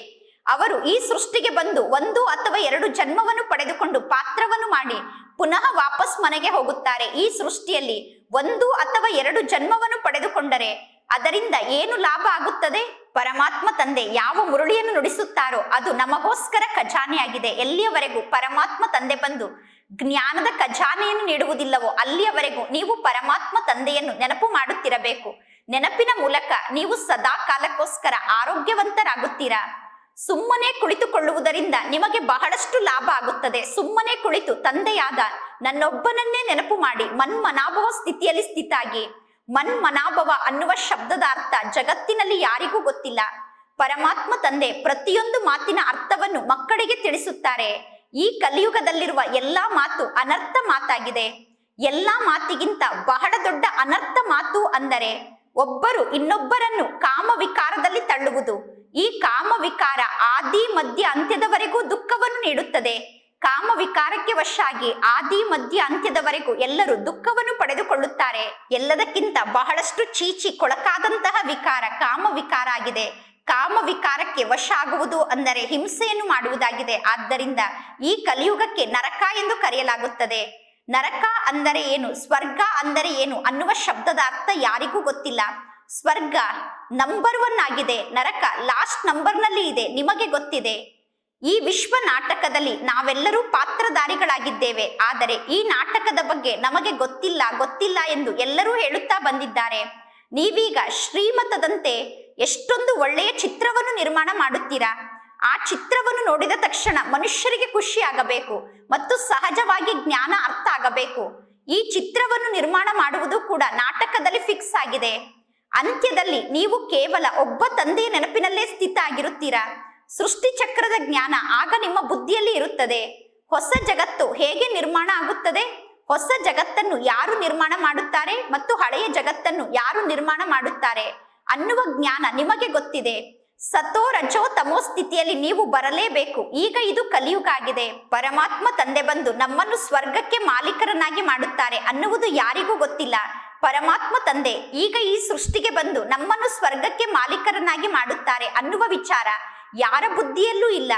Speaker 1: ಅವರು ಈ ಸೃಷ್ಟಿಗೆ ಬಂದು ಒಂದು ಅಥವಾ ಎರಡು ಜನ್ಮವನ್ನು ಪಡೆದುಕೊಂಡು ಪಾತ್ರವನ್ನು ಮಾಡಿ ಪುನಃ ವಾಪಸ್ ಮನೆಗೆ ಹೋಗುತ್ತಾರೆ. ಈ ಸೃಷ್ಟಿಯಲ್ಲಿ ಒಂದು ಅಥವಾ ಎರಡು ಜನ್ಮವನ್ನು ಪಡೆದುಕೊಂಡರೆ ಅದರಿಂದ ಏನು ಲಾಭ ಆಗುತ್ತದೆ? ಪರಮಾತ್ಮ ತಂದೆ ಯಾವ ಮುರುಳಿಯನ್ನು ನುಡಿಸುತ್ತಾರೋ ಅದು ನಮಗೋಸ್ಕರ ಖಜಾನೆಯಾಗಿದೆ. ಎಲ್ಲಿಯವರೆಗೂ ಪರಮಾತ್ಮ ತಂದೆ ಬಂದು ಜ್ಞಾನದ ಖಜಾನೆಯನ್ನು ನೀಡುವುದಿಲ್ಲವೋ ಅಲ್ಲಿಯವರೆಗೂ ನೀವು ಪರಮಾತ್ಮ ತಂದೆಯನ್ನು ನೆನಪು ಮಾಡುತ್ತಿರಬೇಕು. ನೆನಪಿನ ಮೂಲಕ ನೀವು ಸದಾ ಕಾಲಕ್ಕೋಸ್ಕರ ಆರೋಗ್ಯವಂತರಾಗುತ್ತೀರಾ? ಸುಮ್ಮನೆ ಕುಳಿತುಕೊಳ್ಳುವುದರಿಂದ ನಿಮಗೆ ಬಹಳಷ್ಟು ಲಾಭ ಆಗುತ್ತದೆ. ಸುಮ್ಮನೆ ಕುಳಿತು ತಂದೆಯಾದ ನನ್ನೊಬ್ಬನನ್ನೇ ನೆನಪು ಮಾಡಿ ಮನ್ಮನಾಭವ ಸ್ಥಿತಿಯಲ್ಲಿ ಸ್ಥಿತಾಗಿ. ಮನ್ಮನಾಭವ ಅನ್ನುವ ಶಬ್ದದ ಅರ್ಥ ಜಗತ್ತಿನಲ್ಲಿ ಯಾರಿಗೂ ಗೊತ್ತಿಲ್ಲ. ಪರಮಾತ್ಮ ತಂದೆ ಪ್ರತಿಯೊಂದು ಮಾತಿನ ಅರ್ಥವನ್ನು ಮಕ್ಕಳಿಗೆ ತಿಳಿಸುತ್ತಾರೆ. ಈ ಕಲಿಯುಗದಲ್ಲಿರುವ ಎಲ್ಲಾ ಮಾತು ಅನರ್ಥ ಮಾತಾಗಿದೆ. ಎಲ್ಲಾ ಮಾತಿಗಿಂತ ಬಹಳ ದೊಡ್ಡ ಅನರ್ಥ ಮಾತು ಅಂದರೆ ಒಬ್ಬರು ಇನ್ನೊಬ್ಬರನ್ನು ಕಾಮ ವಿಕಾರದಲ್ಲಿ ತಳ್ಳುವುದು. ಈ ಕಾಮ ವಿಕಾರ ಆದಿ, ಮಧ್ಯ, ಅಂತ್ಯದವರೆಗೂ ದುಃಖವನ್ನು ನೀಡುತ್ತದೆ. ಕಾಮ ವಿಕಾರಕ್ಕೆ ವಶಾಗಿ ಆದಿ, ಮಧ್ಯ, ಅಂತ್ಯದವರೆಗೂ ಎಲ್ಲರೂ ದುಃಖವನ್ನು ಪಡೆದುಕೊಳ್ಳುತ್ತಾರೆ. ಎಲ್ಲದಕ್ಕಿಂತ ಬಹಳಷ್ಟು ಚೀಚಿ ಕೊಳಕಾದಂತಹ ವಿಕಾರ ಕಾಮ ವಿಕಾರ ಆಗಿದೆ. ಕಾಮ ವಿಕಾರಕ್ಕೆ ವಶ ಆಗುವುದು ಅಂದರೆ ಹಿಂಸೆಯನ್ನು ಮಾಡುವುದಾಗಿದೆ. ಆದ್ದರಿಂದ ಈ ಕಲಿಯುಗಕ್ಕೆ ನರಕ ಎಂದು ಕರೆಯಲಾಗುತ್ತದೆ. ನರಕ ಅಂದರೆ ಏನು? ಸ್ವರ್ಗ ಅಂದರೆ ಏನು ಅನ್ನುವ ಶಬ್ದದ ಅರ್ಥ ಯಾರಿಗೂ ಗೊತ್ತಿಲ್ಲ. ಸ್ವರ್ಗ ನಂಬರ್ ಒನ್ ಆಗಿದೆ. ನರಕ ಲಾಸ್ಟ್ ನಂಬರ್ನಲ್ಲಿ ಇದೆ. ನಿಮಗೆ ಗೊತ್ತಿದೆ. ಈ ವಿಶ್ವ ನಾಟಕದಲ್ಲಿ ನಾವೆಲ್ಲರೂ ಪಾತ್ರಧಾರಿಗಳಾಗಿದ್ದೇವೆ. ಆದರೆ ಈ ನಾಟಕದ ಬಗ್ಗೆ ನಮಗೆ ಗೊತ್ತಿಲ್ಲ ಗೊತ್ತಿಲ್ಲ ಎಂದು ಎಲ್ಲರೂ ಹೇಳುತ್ತಾ ಬಂದಿದ್ದಾರೆ. ನೀವೀಗ ಶ್ರೀಮತದಂತೆ ಎಷ್ಟೊಂದು ಒಳ್ಳೆಯ ಚಿತ್ರವನ್ನು ನಿರ್ಮಾಣ ಮಾಡುತ್ತೀರಾ? ಆ ಚಿತ್ರವನ್ನು ನೋಡಿದ ತಕ್ಷಣ ಮನುಷ್ಯರಿಗೆ ಖುಷಿ ಆಗಬೇಕು ಮತ್ತು ಸಹಜವಾಗಿ ಜ್ಞಾನ ಅರ್ಥ ಆಗಬೇಕು. ಈ ಚಿತ್ರವನ್ನು ನಿರ್ಮಾಣ ಮಾಡುವುದು ಕೂಡ ನಾಟಕದಲ್ಲಿ ಫಿಕ್ಸ್ ಆಗಿದೆ. ಅಂತ್ಯದಲ್ಲಿ ನೀವು ಕೇವಲ ಒಬ್ಬ ತಂದೆಯ ನೆನಪಿನಲ್ಲೇ ಸ್ಥಿತ ಆಗಿರುತ್ತೀರಾ? ಸೃಷ್ಟಿ ಚಕ್ರದ ಜ್ಞಾನ ಆಗ ನಿಮ್ಮ ಬುದ್ಧಿಯಲ್ಲಿ ಇರುತ್ತದೆ. ಹೊಸ ಜಗತ್ತು ಹೇಗೆ ನಿರ್ಮಾಣ ಆಗುತ್ತದೆ? ಹೊಸ ಜಗತ್ತನ್ನು ಯಾರು ನಿರ್ಮಾಣ ಮಾಡುತ್ತಾರೆ ಮತ್ತು ಹಳೆಯ ಜಗತ್ತನ್ನು ಯಾರು ನಿರ್ಮಾಣ ಮಾಡುತ್ತಾರೆ? ಅನ್ನುವ ಜ್ಞಾನ ನಿಮಗೆ ಗೊತ್ತಿದೆ. ಸತೋ ರಜೋ ತಮೋ ಸ್ಥಿತಿಯಲ್ಲಿ ನೀವು ಬರಲೇಬೇಕು. ಈಗ ಇದು ಕಲಿಯುಗ ಆಗಿದೆ ಪರಮಾತ್ಮ ತಂದೆ ಬಂದು ನಮ್ಮನ್ನು ಸ್ವರ್ಗಕ್ಕೆ ಮಾಲೀಕರನ್ನಾಗಿ ಮಾಡುತ್ತಾರೆ ಅನ್ನುವುದು ಯಾರಿಗೂ ಗೊತ್ತಿಲ್ಲ. ಪರಮಾತ್ಮ ತಂದೆ, ಈಗ ಈ ಸೃಷ್ಟಿಗೆ ಬಂದು ನಮ್ಮನ್ನು ಸ್ವರ್ಗಕ್ಕೆ ಮಾಲೀಕರನ್ನಾಗಿ ಮಾಡುತ್ತಾರೆ ಅನ್ನುವ ವಿಚಾರ. ಯಾರ ಬುದ್ಧಿಯಲ್ಲೂ ಇಲ್ಲ.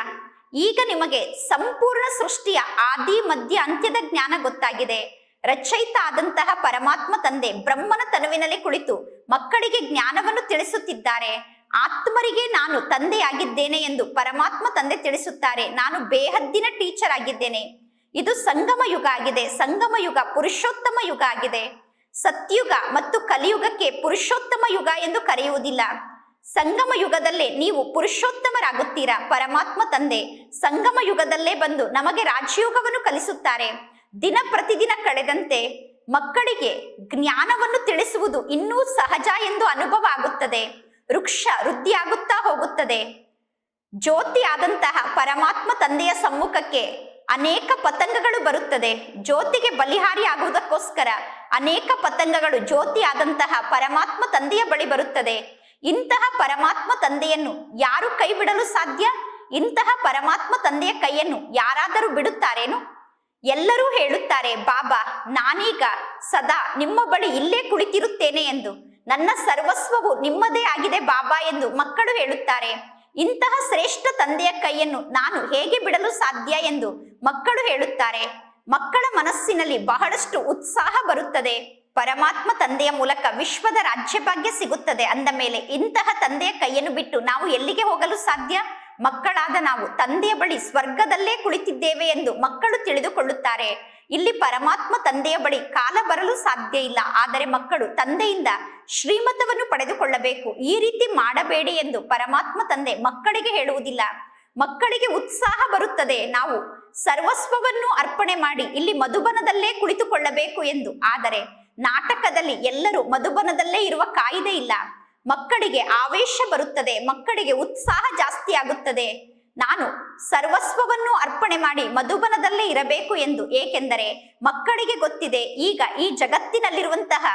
Speaker 1: ಈಗ ನಿಮಗೆ ಸಂಪೂರ್ಣ ಸೃಷ್ಟಿಯ ಆದಿ, ಮಧ್ಯ, ಅಂತ್ಯದ ಜ್ಞಾನ ಗೊತ್ತಾಗಿದೆ. ರಚಯಿತ ಆದಂತಹ ಪರಮಾತ್ಮ ತಂದೆ ಬ್ರಹ್ಮನ ತನುವಿನಲ್ಲಿ ಕುಳಿತು ಮಕ್ಕಳಿಗೆ ಜ್ಞಾನವನ್ನು ತಿಳಿಸುತ್ತಿದ್ದಾರೆ. ಆತ್ಮರಿಗೆ ನಾನು ತಂದೆಯಾಗಿದ್ದೇನೆ ಎಂದು ಪರಮಾತ್ಮ ತಂದೆ ತಿಳಿಸುತ್ತಾರೆ. ನಾನು ಬೇಹದ್ದಿನ ಟೀಚರ್ ಆಗಿದ್ದೇನೆ. ಇದು ಸಂಗಮ ಯುಗ ಆಗಿದೆ. ಸಂಗಮ ಯುಗ ಪುರುಷೋತ್ತಮ ಯುಗ ಆಗಿದೆ. ಸತ್ಯುಗ ಮತ್ತು ಕಲಿಯುಗಕ್ಕೆ ಪುರುಷೋತ್ತಮ ಯುಗ ಎಂದು ಕರೆಯುವುದಿಲ್ಲ. ಸಂಗಮ ಯುಗದಲ್ಲೇ ನೀವು ಪುರುಷೋತ್ತಮರಾಗುತ್ತೀರಾ? ಪರಮಾತ್ಮ ತಂದೆ ಸಂಗಮ ಯುಗದಲ್ಲೇ ಬಂದು ನಮಗೆ ರಾಜಯೋಗವನ್ನು ಕಲಿಸುತ್ತಾರೆ. ದಿನ ಪ್ರತಿದಿನ ಕಳೆದಂತೆ ಮಕ್ಕಳಿಗೆ ಜ್ಞಾನವನ್ನು ತಿಳಿಸುವುದು ಇನ್ನೂ ಸಹಜ ಎಂದು ಅನುಭವ ಆಗುತ್ತದೆ. ವೃಕ್ಷ ವೃದ್ಧಿಯಾಗುತ್ತಾ ಹೋಗುತ್ತದೆ. ಜ್ಯೋತಿ ಆದಂತಹ ಪರಮಾತ್ಮ ತಂದೆಯ ಸಮ್ಮುಖಕ್ಕೆ ಅನೇಕ ಪತಂಗಗಳು ಬರುತ್ತದೆ. ಜ್ಯೋತಿಗೆ ಬಲಿಹಾರಿ ಆಗುವುದಕ್ಕೋಸ್ಕರ ಅನೇಕ ಪತಂಗಗಳು ಜ್ಯೋತಿ ಆದಂತಹ ಪರಮಾತ್ಮ ತಂದೆಯ ಬಳಿ ಬರುತ್ತದೆ. ಇಂತಹ ಪರಮಾತ್ಮ ತಂದೆಯನ್ನು ಯಾರು ಕೈ ಬಿಡಲು ಸಾಧ್ಯ? ಇಂತಹ ಪರಮಾತ್ಮ ತಂದೆಯ ಕೈಯನ್ನು ಯಾರಾದರೂ ಬಿಡುತ್ತಾರೇನು? ಎಲ್ಲರೂ ಹೇಳುತ್ತಾರೆ, ಬಾಬಾ, ನಾನೀಗ ಸದಾ ನಿಮ್ಮ ಬಳಿ ಇಲ್ಲೇ ಕುಳಿತಿರುತ್ತೇನೆ ಎಂದು. ನನ್ನ ಸರ್ವಸ್ವವು ನಿಮ್ಮದೇ ಆಗಿದೆ ಬಾಬಾ ಎಂದು ಮಕ್ಕಳು ಹೇಳುತ್ತಾರೆ. ಇಂತಹ ಶ್ರೇಷ್ಠ ತಂದೆಯ ಕೈಯನ್ನು ನಾನು ಹೇಗೆ ಬಿಡಲು ಸಾಧ್ಯ ಎಂದು ಮಕ್ಕಳು ಹೇಳುತ್ತಾರೆ. ಮಕ್ಕಳ ಮನಸ್ಸಿನಲ್ಲಿ ಬಹಳಷ್ಟು ಉತ್ಸಾಹ ಬರುತ್ತದೆ. ಪರಮಾತ್ಮ ತಂದೆಯ ಮೂಲಕ ವಿಶ್ವದ ರಾಜ್ಯಭಾಗ್ಯ ಸಿಗುತ್ತದೆ. ಅಂದ ಮೇಲೆ ಇಂತಹ ತಂದೆಯ ಕೈಯನ್ನು ಬಿಟ್ಟು ನಾವು ಎಲ್ಲಿಗೆ ಹೋಗಲು ಸಾಧ್ಯ? ಮಕ್ಕಳಾದ ನಾವು ತಂದೆಯ ಬಳಿ ಸ್ವರ್ಗದಲ್ಲೇ ಕುಳಿತಿದ್ದೇವೆ ಎಂದು ಮಕ್ಕಳು ತಿಳಿದುಕೊಳ್ಳುತ್ತಾರೆ. ಇಲ್ಲಿ ಪರಮಾತ್ಮ ತಂದೆಯ ಬಳಿ ಕಾಲ ಬರಲು ಸಾಧ್ಯ ಇಲ್ಲ. ಆದರೆ ಮಕ್ಕಳು ತಂದೆಯಿಂದ ಶ್ರೀಮತವನ್ನು ಪಡೆದುಕೊಳ್ಳಬೇಕು. ಈ ರೀತಿ ಮಾಡಬೇಡಿ ಎಂದು ಪರಮಾತ್ಮ ತಂದೆ ಮಕ್ಕಳಿಗೆ ಹೇಳುವುದಿಲ್ಲ. ಮಕ್ಕಳಿಗೆ ಉತ್ಸಾಹ ಬರುತ್ತದೆ. ನಾವು ಸರ್ವಸ್ವವನ್ನು ಅರ್ಪಣೆ ಮಾಡಿ ಇಲ್ಲಿ ಮಧುಬನದಲ್ಲೇ ಕುಳಿತುಕೊಳ್ಳಬೇಕು ಎಂದು. ಆದರೆ ನಾಟಕದಲ್ಲಿ ಎಲ್ಲರೂ ಮಧುಬನದಲ್ಲೇ ಇರುವ ಕಾಯಿದೆ ಇಲ್ಲ. ಮಕ್ಕಳಿಗೆ ಆವೇಶ ಬರುತ್ತದೆ, ಮಕ್ಕಳಿಗೆ ಉತ್ಸಾಹ ಜಾಸ್ತಿ ಆಗುತ್ತದೆ. ನಾನು ಸರ್ವಸ್ವವನ್ನು ಅರ್ಪಣೆ ಮಾಡಿ ಮಧುಬನದಲ್ಲೇ ಇರಬೇಕು ಎಂದು, ಏಕೆಂದರೆ ಮಕ್ಕಳಿಗೆ ಗೊತ್ತಿದೆ, ಈಗ ಈ ಜಗತ್ತಿನಲ್ಲಿರುವಂತಹ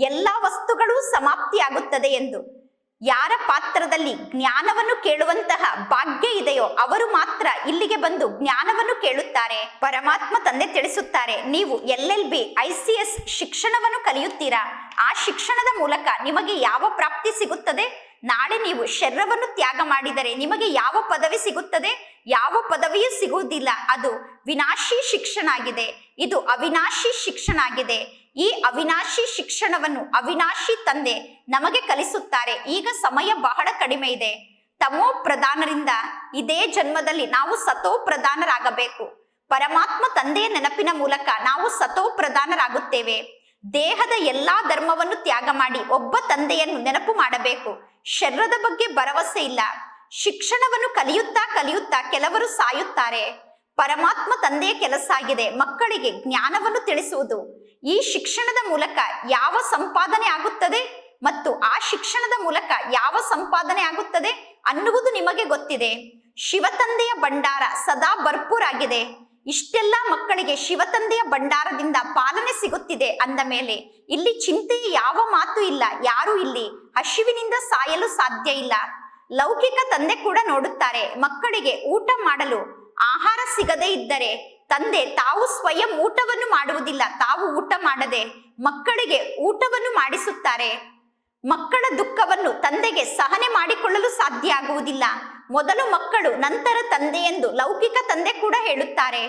Speaker 1: ಎಲ್ಲಾ ವಸ್ತುಗಳು ಸಮಾಪ್ತಿಯಾಗುತ್ತದೆ ಎಂದು. ಯಾರ ಪಾತ್ರದಲ್ಲಿ ಜ್ಞಾನವನ್ನು ಕೇಳುವಂತಹ ಭಾಗ್ಯ ಇದೆಯೋ ಅವರು ಮಾತ್ರ ಇಲ್ಲಿಗೆ ಬಂದು ಜ್ಞಾನವನ್ನು ಕೇಳುತ್ತಾರೆ. ಪರಮಾತ್ಮ ತಂದೆ ತಿಳಿಸುತ್ತಾರೆ, ನೀವು L L B I C S ಶಿಕ್ಷಣವನ್ನು ಕಲಿಯುತ್ತೀರಾ? ಆ ಶಿಕ್ಷಣದ ಮೂಲಕ ನಿಮಗೆ ಯಾವ ಪ್ರಾಪ್ತಿ ಸಿಗುತ್ತದೆ? ನಾಳೆ ನೀವು ಶರೀರವನ್ನು ತ್ಯಾಗ ಮಾಡಿದರೆ ನಿಮಗೆ ಯಾವ ಪದವಿ ಸಿಗುತ್ತದೆ? ಯಾವ ಪದವಿಯೂ ಸಿಗುವುದಿಲ್ಲ. ಅದು ವಿನಾಶಿ ಶಿಕ್ಷಣ ಆಗಿದೆ ಇದು ಅವಿನಾಶಿ ಶಿಕ್ಷಣ ಆಗಿದೆ ಈ ಅವಿನಾಶಿ ಶಿಕ್ಷಣವನ್ನು ಅವಿನಾಶಿ ತಂದೆ ನಮಗೆ ಕಲಿಸುತ್ತಾರೆ. ಈಗ ಸಮಯ ಬಹಳ ಕಡಿಮೆ ಇದೆ. ತಮೋ ಪ್ರಧಾನರಿಂದ ಇದೇ ಜನ್ಮದಲ್ಲಿ ನಾವು ಸತೋ ಪ್ರಧಾನರಾಗಬೇಕು. ಪರಮಾತ್ಮ ತಂದೆಯ ನೆನಪಿನ ಮೂಲಕ ನಾವು ಸತೋ ಪ್ರಧಾನರಾಗುತ್ತೇವೆ. ದೇಹದ ಎಲ್ಲಾ ಧರ್ಮವನ್ನು ತ್ಯಾಗ ಮಾಡಿ ಒಬ್ಬ ತಂದೆಯನ್ನು ನೆನಪು ಮಾಡಬೇಕು. ಶರೀರದ ಬಗ್ಗೆ ಭರವಸೆ ಇಲ್ಲ. ಶಿಕ್ಷಣವನ್ನು ಕಲಿಯುತ್ತಾ ಕಲಿಯುತ್ತಾ ಕೆಲವರು ಸಾಯುತ್ತಾರೆ. ಪರಮಾತ್ಮ ತಂದೆಯ ಕೆಲಸ ಆಗಿದೆ. ಮಕ್ಕಳಿಗೆ ಜ್ಞಾನವನ್ನು ತಿಳಿಸುವುದು. ಈ ಶಿಕ್ಷಣದ ಮೂಲಕ ಯಾವ ಸಂಪಾದನೆ ಆಗುತ್ತದೆ ಮತ್ತು ಆ ಶಿಕ್ಷಣದ ಮೂಲಕ ಯಾವ ಸಂಪಾದನೆ ಆಗುತ್ತದೆ ಅನ್ನುವುದು ನಿಮಗೆ ಗೊತ್ತಿದೆ. ಶಿವತಂದೆಯ ಭಂಡಾರ ಸದಾ ಭರ್ಪೂರಾಗಿದೆ ಇಷ್ಟೆಲ್ಲ ಮಕ್ಕಳಿಗೆ ಶಿವತಂದೆಯ ಭಂಡಾರದಿಂದ ಪಾಲನೆ ಸಿಗುತ್ತಿದೆ ಅಂದ ಮೇಲೆ, ಇಲ್ಲಿ ಚಿಂತೆಯ ಯಾವ ಮಾತು ಇಲ್ಲ, ಯಾರು ಇಲ್ಲಿ ಹಸಿವಿನಿಂದ ಸಾಯಲು ಸಾಧ್ಯ ಇಲ್ಲ. ಲೌಕಿಕ ತಂದೆ ಕೂಡ ನೋಡುತ್ತಾರೆ, ಮಕ್ಕಳಿಗೆ ಊಟ ಮಾಡಲು ಆಹಾರ ಸಿಗದೇ ಇದ್ದರೆ ತಂದೆ ತಾವು ಸ್ವಯಂ ಊಟವನ್ನು ಮಾಡುವುದಿಲ್ಲ, ತಾವು ಊಟ ಮಾಡದೆ ಮಕ್ಕಳಿಗೆ ಊಟವನ್ನು ಮಾಡಿಸುತ್ತಾರೆ. ಮಕ್ಕಳ ದುಃಖವನ್ನು ತಂದೆಗೆ ಸಹನೆ ಮಾಡಿಕೊಳ್ಳಲು ಸಾಧ್ಯ ಆಗುವುದಿಲ್ಲ. ಮೊದಲು ಮಕ್ಕಳು, ನಂತರ ತಂದೆ ಎಂದು ಲೌಕಿಕ ತಂದೆ ಕೂಡ ಹೇಳುತ್ತಾರೆ.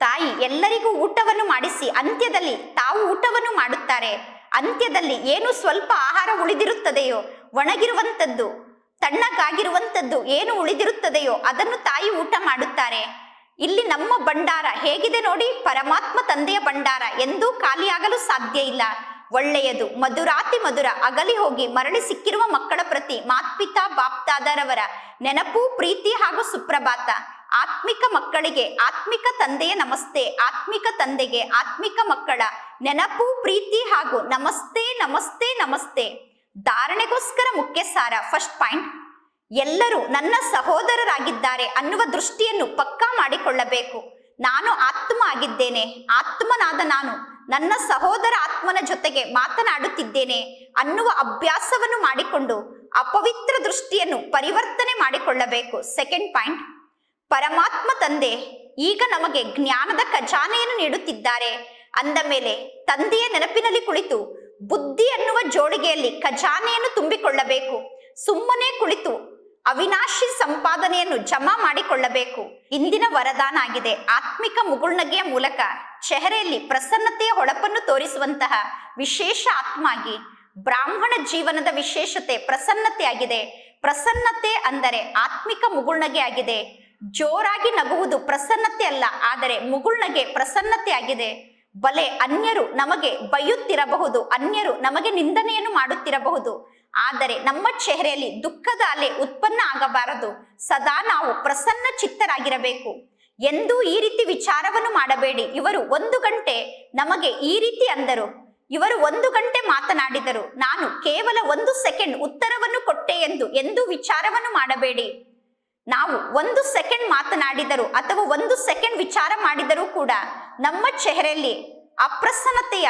Speaker 1: ತಾಯಿ ಎಲ್ಲರಿಗೂ ಊಟವನ್ನು ಮಾಡಿಸಿ, ಅಂತ್ಯದಲ್ಲಿ ತಾವು ಊಟವನ್ನು ಮಾಡುತ್ತಾರೆ. ಅಂತ್ಯದಲ್ಲಿ ಏನು ಸ್ವಲ್ಪ ಆಹಾರ ಉಳಿದಿರುತ್ತದೆಯೋ ಒಣಗಿರುವಂತದ್ದು ತಣ್ಣಗಾಗಿರುವಂತದ್ದು ಏನು ಉಳಿದಿರುತ್ತದೆಯೋ ಅದನ್ನು ತಾಯಿ ಊಟ ಮಾಡುತ್ತಾರೆ. ಇಲ್ಲಿ ನಮ್ಮ ಭಂಡಾರ ಹೇಗಿದೆ ನೋಡಿ, ಪರಮಾತ್ಮ ತಂದೆಯ ಭಂಡಾರ ಎಂದೂ ಖಾಲಿಯಾಗಲು ಸಾಧ್ಯ ಇಲ್ಲ. ಒಳ್ಳೆಯದು, ಮಧುರಾತಿ ಮಧುರ ಅಗಲಿ ಹೋಗಿ ಮರಳಿ ಸಿಕ್ಕಿರುವ ಮಕ್ಕಳ ಪ್ರತಿ ಮಾತ್ಪಿತಾ ಬಾಪ್ತಾದರವರ ನೆನಪು, ಪ್ರೀತಿ ಹಾಗೂ ಸುಪ್ರಭಾತ. ಆತ್ಮಿಕ ಮಕ್ಕಳಿಗೆ ಆತ್ಮಿಕ ತಂದೆಯ ನಮಸ್ತೆ, ಆತ್ಮಿಕ ತಂದೆಗೆ ಆತ್ಮಿಕ ಮಕ್ಕಳ ನೆನಪು, ಪ್ರೀತಿ ಹಾಗೂ ನಮಸ್ತೆ ನಮಸ್ತೆ ನಮಸ್ತೆ. ಧಾರಣೆಗೋಸ್ಕರ ಮುಖ್ಯ ಸಾರ ಫಸ್ಟ್ ಪಾಯಿಂಟ್ ಎಲ್ಲರೂ ನನ್ನ ಸಹೋದರರಾಗಿದ್ದಾರೆ ಅನ್ನುವ ದೃಷ್ಟಿಯನ್ನು ಪಕ್ಕಾ ಮಾಡಿಕೊಳ್ಳಬೇಕು. ನಾನು ಆತ್ಮ ಆಗಿದ್ದೇನೆ. ಆತ್ಮನಾದ ನಾನು ನನ್ನ ಸಹೋದರ ಆತ್ಮನ ಜೊತೆಗೆ ಮಾತನಾಡುತ್ತಿದ್ದೇನೆ ಅನ್ನುವ ಅಭ್ಯಾಸವನ್ನು ಮಾಡಿಕೊಂಡು ಅಪವಿತ್ರ ದೃಷ್ಟಿಯನ್ನು ಪರಿವರ್ತನೆ ಮಾಡಿಕೊಳ್ಳಬೇಕು. ಸೆಕೆಂಡ್ ಪಾಯಿಂಟ್ ಪರಮಾತ್ಮ ತಂದೆ, ಈಗ ನಮಗೆ ಜ್ಞಾನದ ಖಜಾನೆಯನ್ನು ನೀಡುತ್ತಿದ್ದಾರೆ. ಅಂದ ಮೇಲೆ ತಂದೆಯ ನೆನಪಿನಲ್ಲಿ ಕುಳಿತು ಬುದ್ಧಿ ಅನ್ನುವ ಜೋಡಿಗೆಯಲ್ಲಿ ಖಜಾನೆಯನ್ನು ತುಂಬಿಕೊಳ್ಳಬೇಕು. ಸುಮ್ಮನೆ ಕುಳಿತು ಅವಿನಾಶಿ ಸಂಪಾದನೆಯನ್ನು ಜಮಾ ಮಾಡಿಕೊಳ್ಳಬೇಕು. ಇಂದಿನ ವರದಾನ ಆಗಿದೆ. ಆತ್ಮಿಕ ಮುಗುಳ್ನಗೆಯ ಮೂಲಕ ಚೆಹರೆಯಲ್ಲಿ ಪ್ರಸನ್ನತೆಯ ಹೊಳಪನ್ನು ತೋರಿಸುವಂತಹ ವಿಶೇಷ ಆತ್ಮ ಆಗಿ ಬ್ರಾಹ್ಮಣ ಜೀವನದ ವಿಶೇಷತೆ ಪ್ರಸನ್ನತೆಯಾಗಿದೆ ಪ್ರಸನ್ನತೆ ಅಂದರೆ ಆತ್ಮಿಕ ಮುಗುಳ್ನಗೆ ಆಗಿದೆ. ಜೋರಾಗಿ ನಗುವುದು ಪ್ರಸನ್ನತೆ ಅಲ್ಲ, ಆದರೆ ಮುಗುಳ್ನಗೆ ಪ್ರಸನ್ನತೆ ಆಗಿದೆ. ಬಲೆ ಅನ್ಯರು ನಮಗೆ ಬೈಯುತ್ತಿರಬಹುದು, ಅನ್ಯರು ನಮಗೆ ನಿಂದನೆಯನ್ನು ಮಾಡುತ್ತಿರಬಹುದು. ಆದರೆ ನಮ್ಮ ಚೆಹರೆಯಲ್ಲಿ ದುಃಖದ ಅಲೆ ಉತ್ಪನ್ನ ಆಗಬಾರದು. ಸದಾ ನಾವು ಪ್ರಸನ್ನ ಚಿತ್ತರಾಗಿರಬೇಕು ಎಂದೂ ಈ ರೀತಿ ವಿಚಾರವನ್ನು ಮಾಡಬೇಡಿ. ಇವರು ಒಂದು ಗಂಟೆ ನಮಗೆ ಈ ರೀತಿ ಅಂದರು. ಇವರು ಒಂದು ಗಂಟೆ ಮಾತನಾಡಿದರು. ನಾನು ಕೇವಲ ಒಂದು ಸೆಕೆಂಡ್ ಉತ್ತರವನ್ನು ಕೊಟ್ಟೆ ಎಂದು ಎಂದೂ ವಿಚಾರವನ್ನು ಮಾಡಬೇಡಿ. ನಾವು ಒಂದು ಸೆಕೆಂಡ್ ಮಾತನಾಡಿದರು ಅಥವಾ ಒಂದು ಸೆಕೆಂಡ್ ವಿಚಾರ ಮಾಡಿದರೂ ಕೂಡ ನಮ್ಮ ಚೆಹರೆಯಲ್ಲಿ ಅಪ್ರಸನ್ನತೆಯ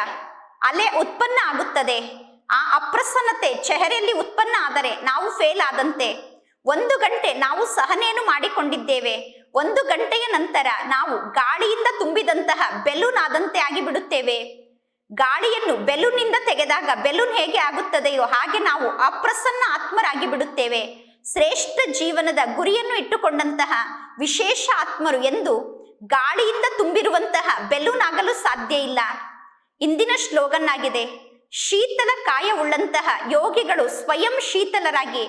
Speaker 1: ಅಲೆ ಉತ್ಪನ್ನ ಆಗುತ್ತದೆ. ಆ ಅಪ್ರಸನ್ನತೆ ಚೆಹರೆಯಲ್ಲಿ ಉತ್ಪನ್ನ ಆದರೆ ನಾವು ಫೇಲ್ ಆದಂತೆ. ಒಂದು ಗಂಟೆ ನಾವು ಸಹನೆಯನ್ನು ಮಾಡಿಕೊಂಡಿದ್ದೇವೆ. ಒಂದು ಗಂಟೆಯ ನಂತರ ನಾವು ಗಾಳಿಯಿಂದ ತುಂಬಿದಂತಹ ಬೆಲೂನ್ ಆದಂತೆ ಆಗಿಬಿಡುತ್ತೇವೆ. ಗಾಳಿಯನ್ನು ಬೆಲೂನ್ನಿಂದ ತೆಗೆದಾಗ ಬೆಲೂನ್ ಹೇಗೆ ಆಗುತ್ತದೆಯೋ ಹಾಗೆ ನಾವು ಅಪ್ರಸನ್ನ ಆತ್ಮರಾಗಿ ಬಿಡುತ್ತೇವೆ ಶ್ರೇಷ್ಠ ಜೀವನದ ಗುರಿಯನ್ನು ಇಟ್ಟುಕೊಂಡಂತಹ ವಿಶೇಷ ಆತ್ಮರು ಎಂದು ಗಾಳಿಯಿಂದ ತುಂಬಿರುವಂತಹ ಬೆಲೂನ್ ಆಗಲು ಸಾಧ್ಯ ಇಲ್ಲ. ಇಂದಿನ ಸ್ಲೋಗನ್ ಆಗಿದೆ ಶೀತಲ ಕಾಯವುಳ್ಳಂತಹ ಯೋಗಿಗಳು ಸ್ವಯಂ ಶೀತಲರಾಗಿ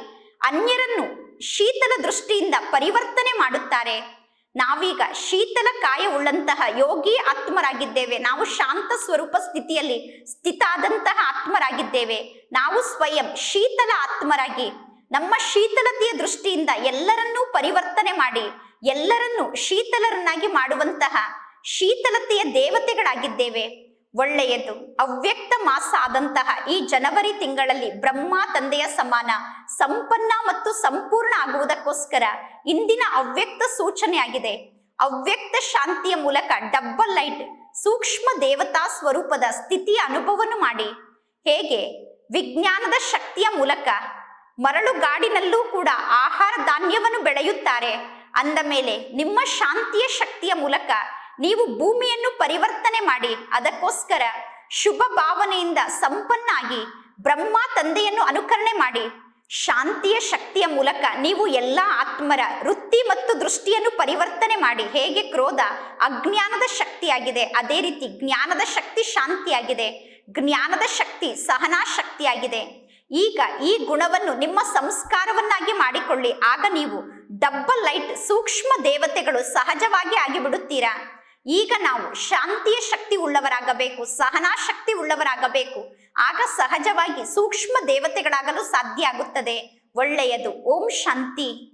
Speaker 1: ಅನ್ಯರನ್ನು ಶೀತಲ ದೃಷ್ಟಿಯಿಂದ ಪರಿವರ್ತನೆ ಮಾಡುತ್ತಾರೆ. ನಾವೀಗ ಶೀತಲ ಕಾಯವುಳ್ಳಂತಹ ಯೋಗಿ ಆತ್ಮರಾಗಿದ್ದೇವೆ. ನಾವು ಶಾಂತ ಸ್ವರೂಪ ಸ್ಥಿತಿಯಲ್ಲಿ ಸ್ಥಿತಾದಂತಹ ಆತ್ಮರಾಗಿದ್ದೇವೆ. ನಾವು ಸ್ವಯಂ ಶೀತಲ ಆತ್ಮರಾಗಿ ನಮ್ಮ ಶೀತಲತೆಯ ದೃಷ್ಟಿಯಿಂದ ಎಲ್ಲರನ್ನೂ ಪರಿವರ್ತನೆ ಮಾಡಿ, ಎಲ್ಲರನ್ನೂ ಶೀತಲರನ್ನಾಗಿ ಮಾಡುವಂತಹ ಶೀತಲತೆಯ ದೇವತೆಗಳಾಗಿದ್ದೇವೆ. ಒಳ್ಳೆಯದು, ಅವ್ಯಕ್ತ ಮಾಸ ಆದಂತಹ ಈ ಜನವರಿ ತಿಂಗಳಲ್ಲಿ ಬ್ರಹ್ಮ ತಂದೆಯ ಸಮಾನ, ಸಂಪನ್ನ ಮತ್ತು ಸಂಪೂರ್ಣ ಆಗುವುದಕ್ಕೋಸ್ಕರ ಇಂದಿನ ಅವ್ಯಕ್ತ ಸೂಚನೆಯಾಗಿದೆ. ಅವ್ಯಕ್ತ ಶಾಂತಿಯ ಮೂಲಕ ಡಬ್ಬಲ್ ಲೈಟ್, ಸೂಕ್ಷ್ಮ ದೇವತಾ ಸ್ವರೂಪದ ಸ್ಥಿತಿಯ ಅನುಭವವನ್ನು ಮಾಡಿ. ಹೇಗೆ? ವಿಜ್ಞಾನದ ಶಕ್ತಿಯ ಮೂಲಕ. ಮರಳುಗಾಡಿನಲ್ಲೂ ಕೂಡ ಆಹಾರ ಧಾನ್ಯವನ್ನು ಬೆಳೆಯುತ್ತಾರೆ. ಅಂದ ಮೇಲೆ ನಿಮ್ಮ ಶಾಂತಿಯ ಶಕ್ತಿಯ ಮೂಲಕ ನೀವು ಭೂಮಿಯನ್ನು ಪರಿವರ್ತನೆ ಮಾಡಿ. ಅದಕ್ಕೋಸ್ಕರ ಶುಭ ಭಾವನೆಯಿಂದ ಸಂಪನ್ನಾಗಿ ಬ್ರಹ್ಮ ತಂದೆಯನ್ನು ಅನುಕರಣೆ ಮಾಡಿ. ಶಾಂತಿಯ ಶಕ್ತಿಯ ಮೂಲಕ ನೀವು ಎಲ್ಲ ಆತ್ಮರ ವೃತ್ತಿ ಮತ್ತು ದೃಷ್ಟಿಯನ್ನು ಪರಿವರ್ತನೆ ಮಾಡಿ. ಹೇಗೆ ಕ್ರೋಧ, ಅಜ್ಞಾನದ ಶಕ್ತಿಯಾಗಿದೆ. ಅದೇ ರೀತಿ ಜ್ಞಾನದ ಶಕ್ತಿ ಶಾಂತಿಯಾಗಿದೆ. ಜ್ಞಾನದ ಶಕ್ತಿ ಸಹನಾ ಶಕ್ತಿಯಾಗಿದೆ. ಈಗ ಈ ಗುಣವನ್ನು ನಿಮ್ಮ ಸಂಸ್ಕಾರವನ್ನಾಗಿ ಮಾಡಿಕೊಳ್ಳಿ. ಆಗ ನೀವು ಡಬ್ಬಲ್ ಲೈಟ್ ಸೂಕ್ಷ್ಮ ದೇವತೆಗಳು ಸಹಜವಾಗಿ ಆಗಿಬಿಡುತ್ತೀರಾ. ಈಗ ನಾವು ಶಾಂತಿಯ ಶಕ್ತಿ ಉಳ್ಳವರಾಗಬೇಕು ಸಹನಾ ಶಕ್ತಿ ಉಳ್ಳವರಾಗಬೇಕು. ಆಗ ಸಹಜವಾಗಿ ಸೂಕ್ಷ್ಮ ದೇವತೆಗಳಾಗಲು ಸಾಧ್ಯ ಆಗುತ್ತದೆ. ಒಳ್ಳೆಯದು. ಓಂ ಶಾಂತಿ.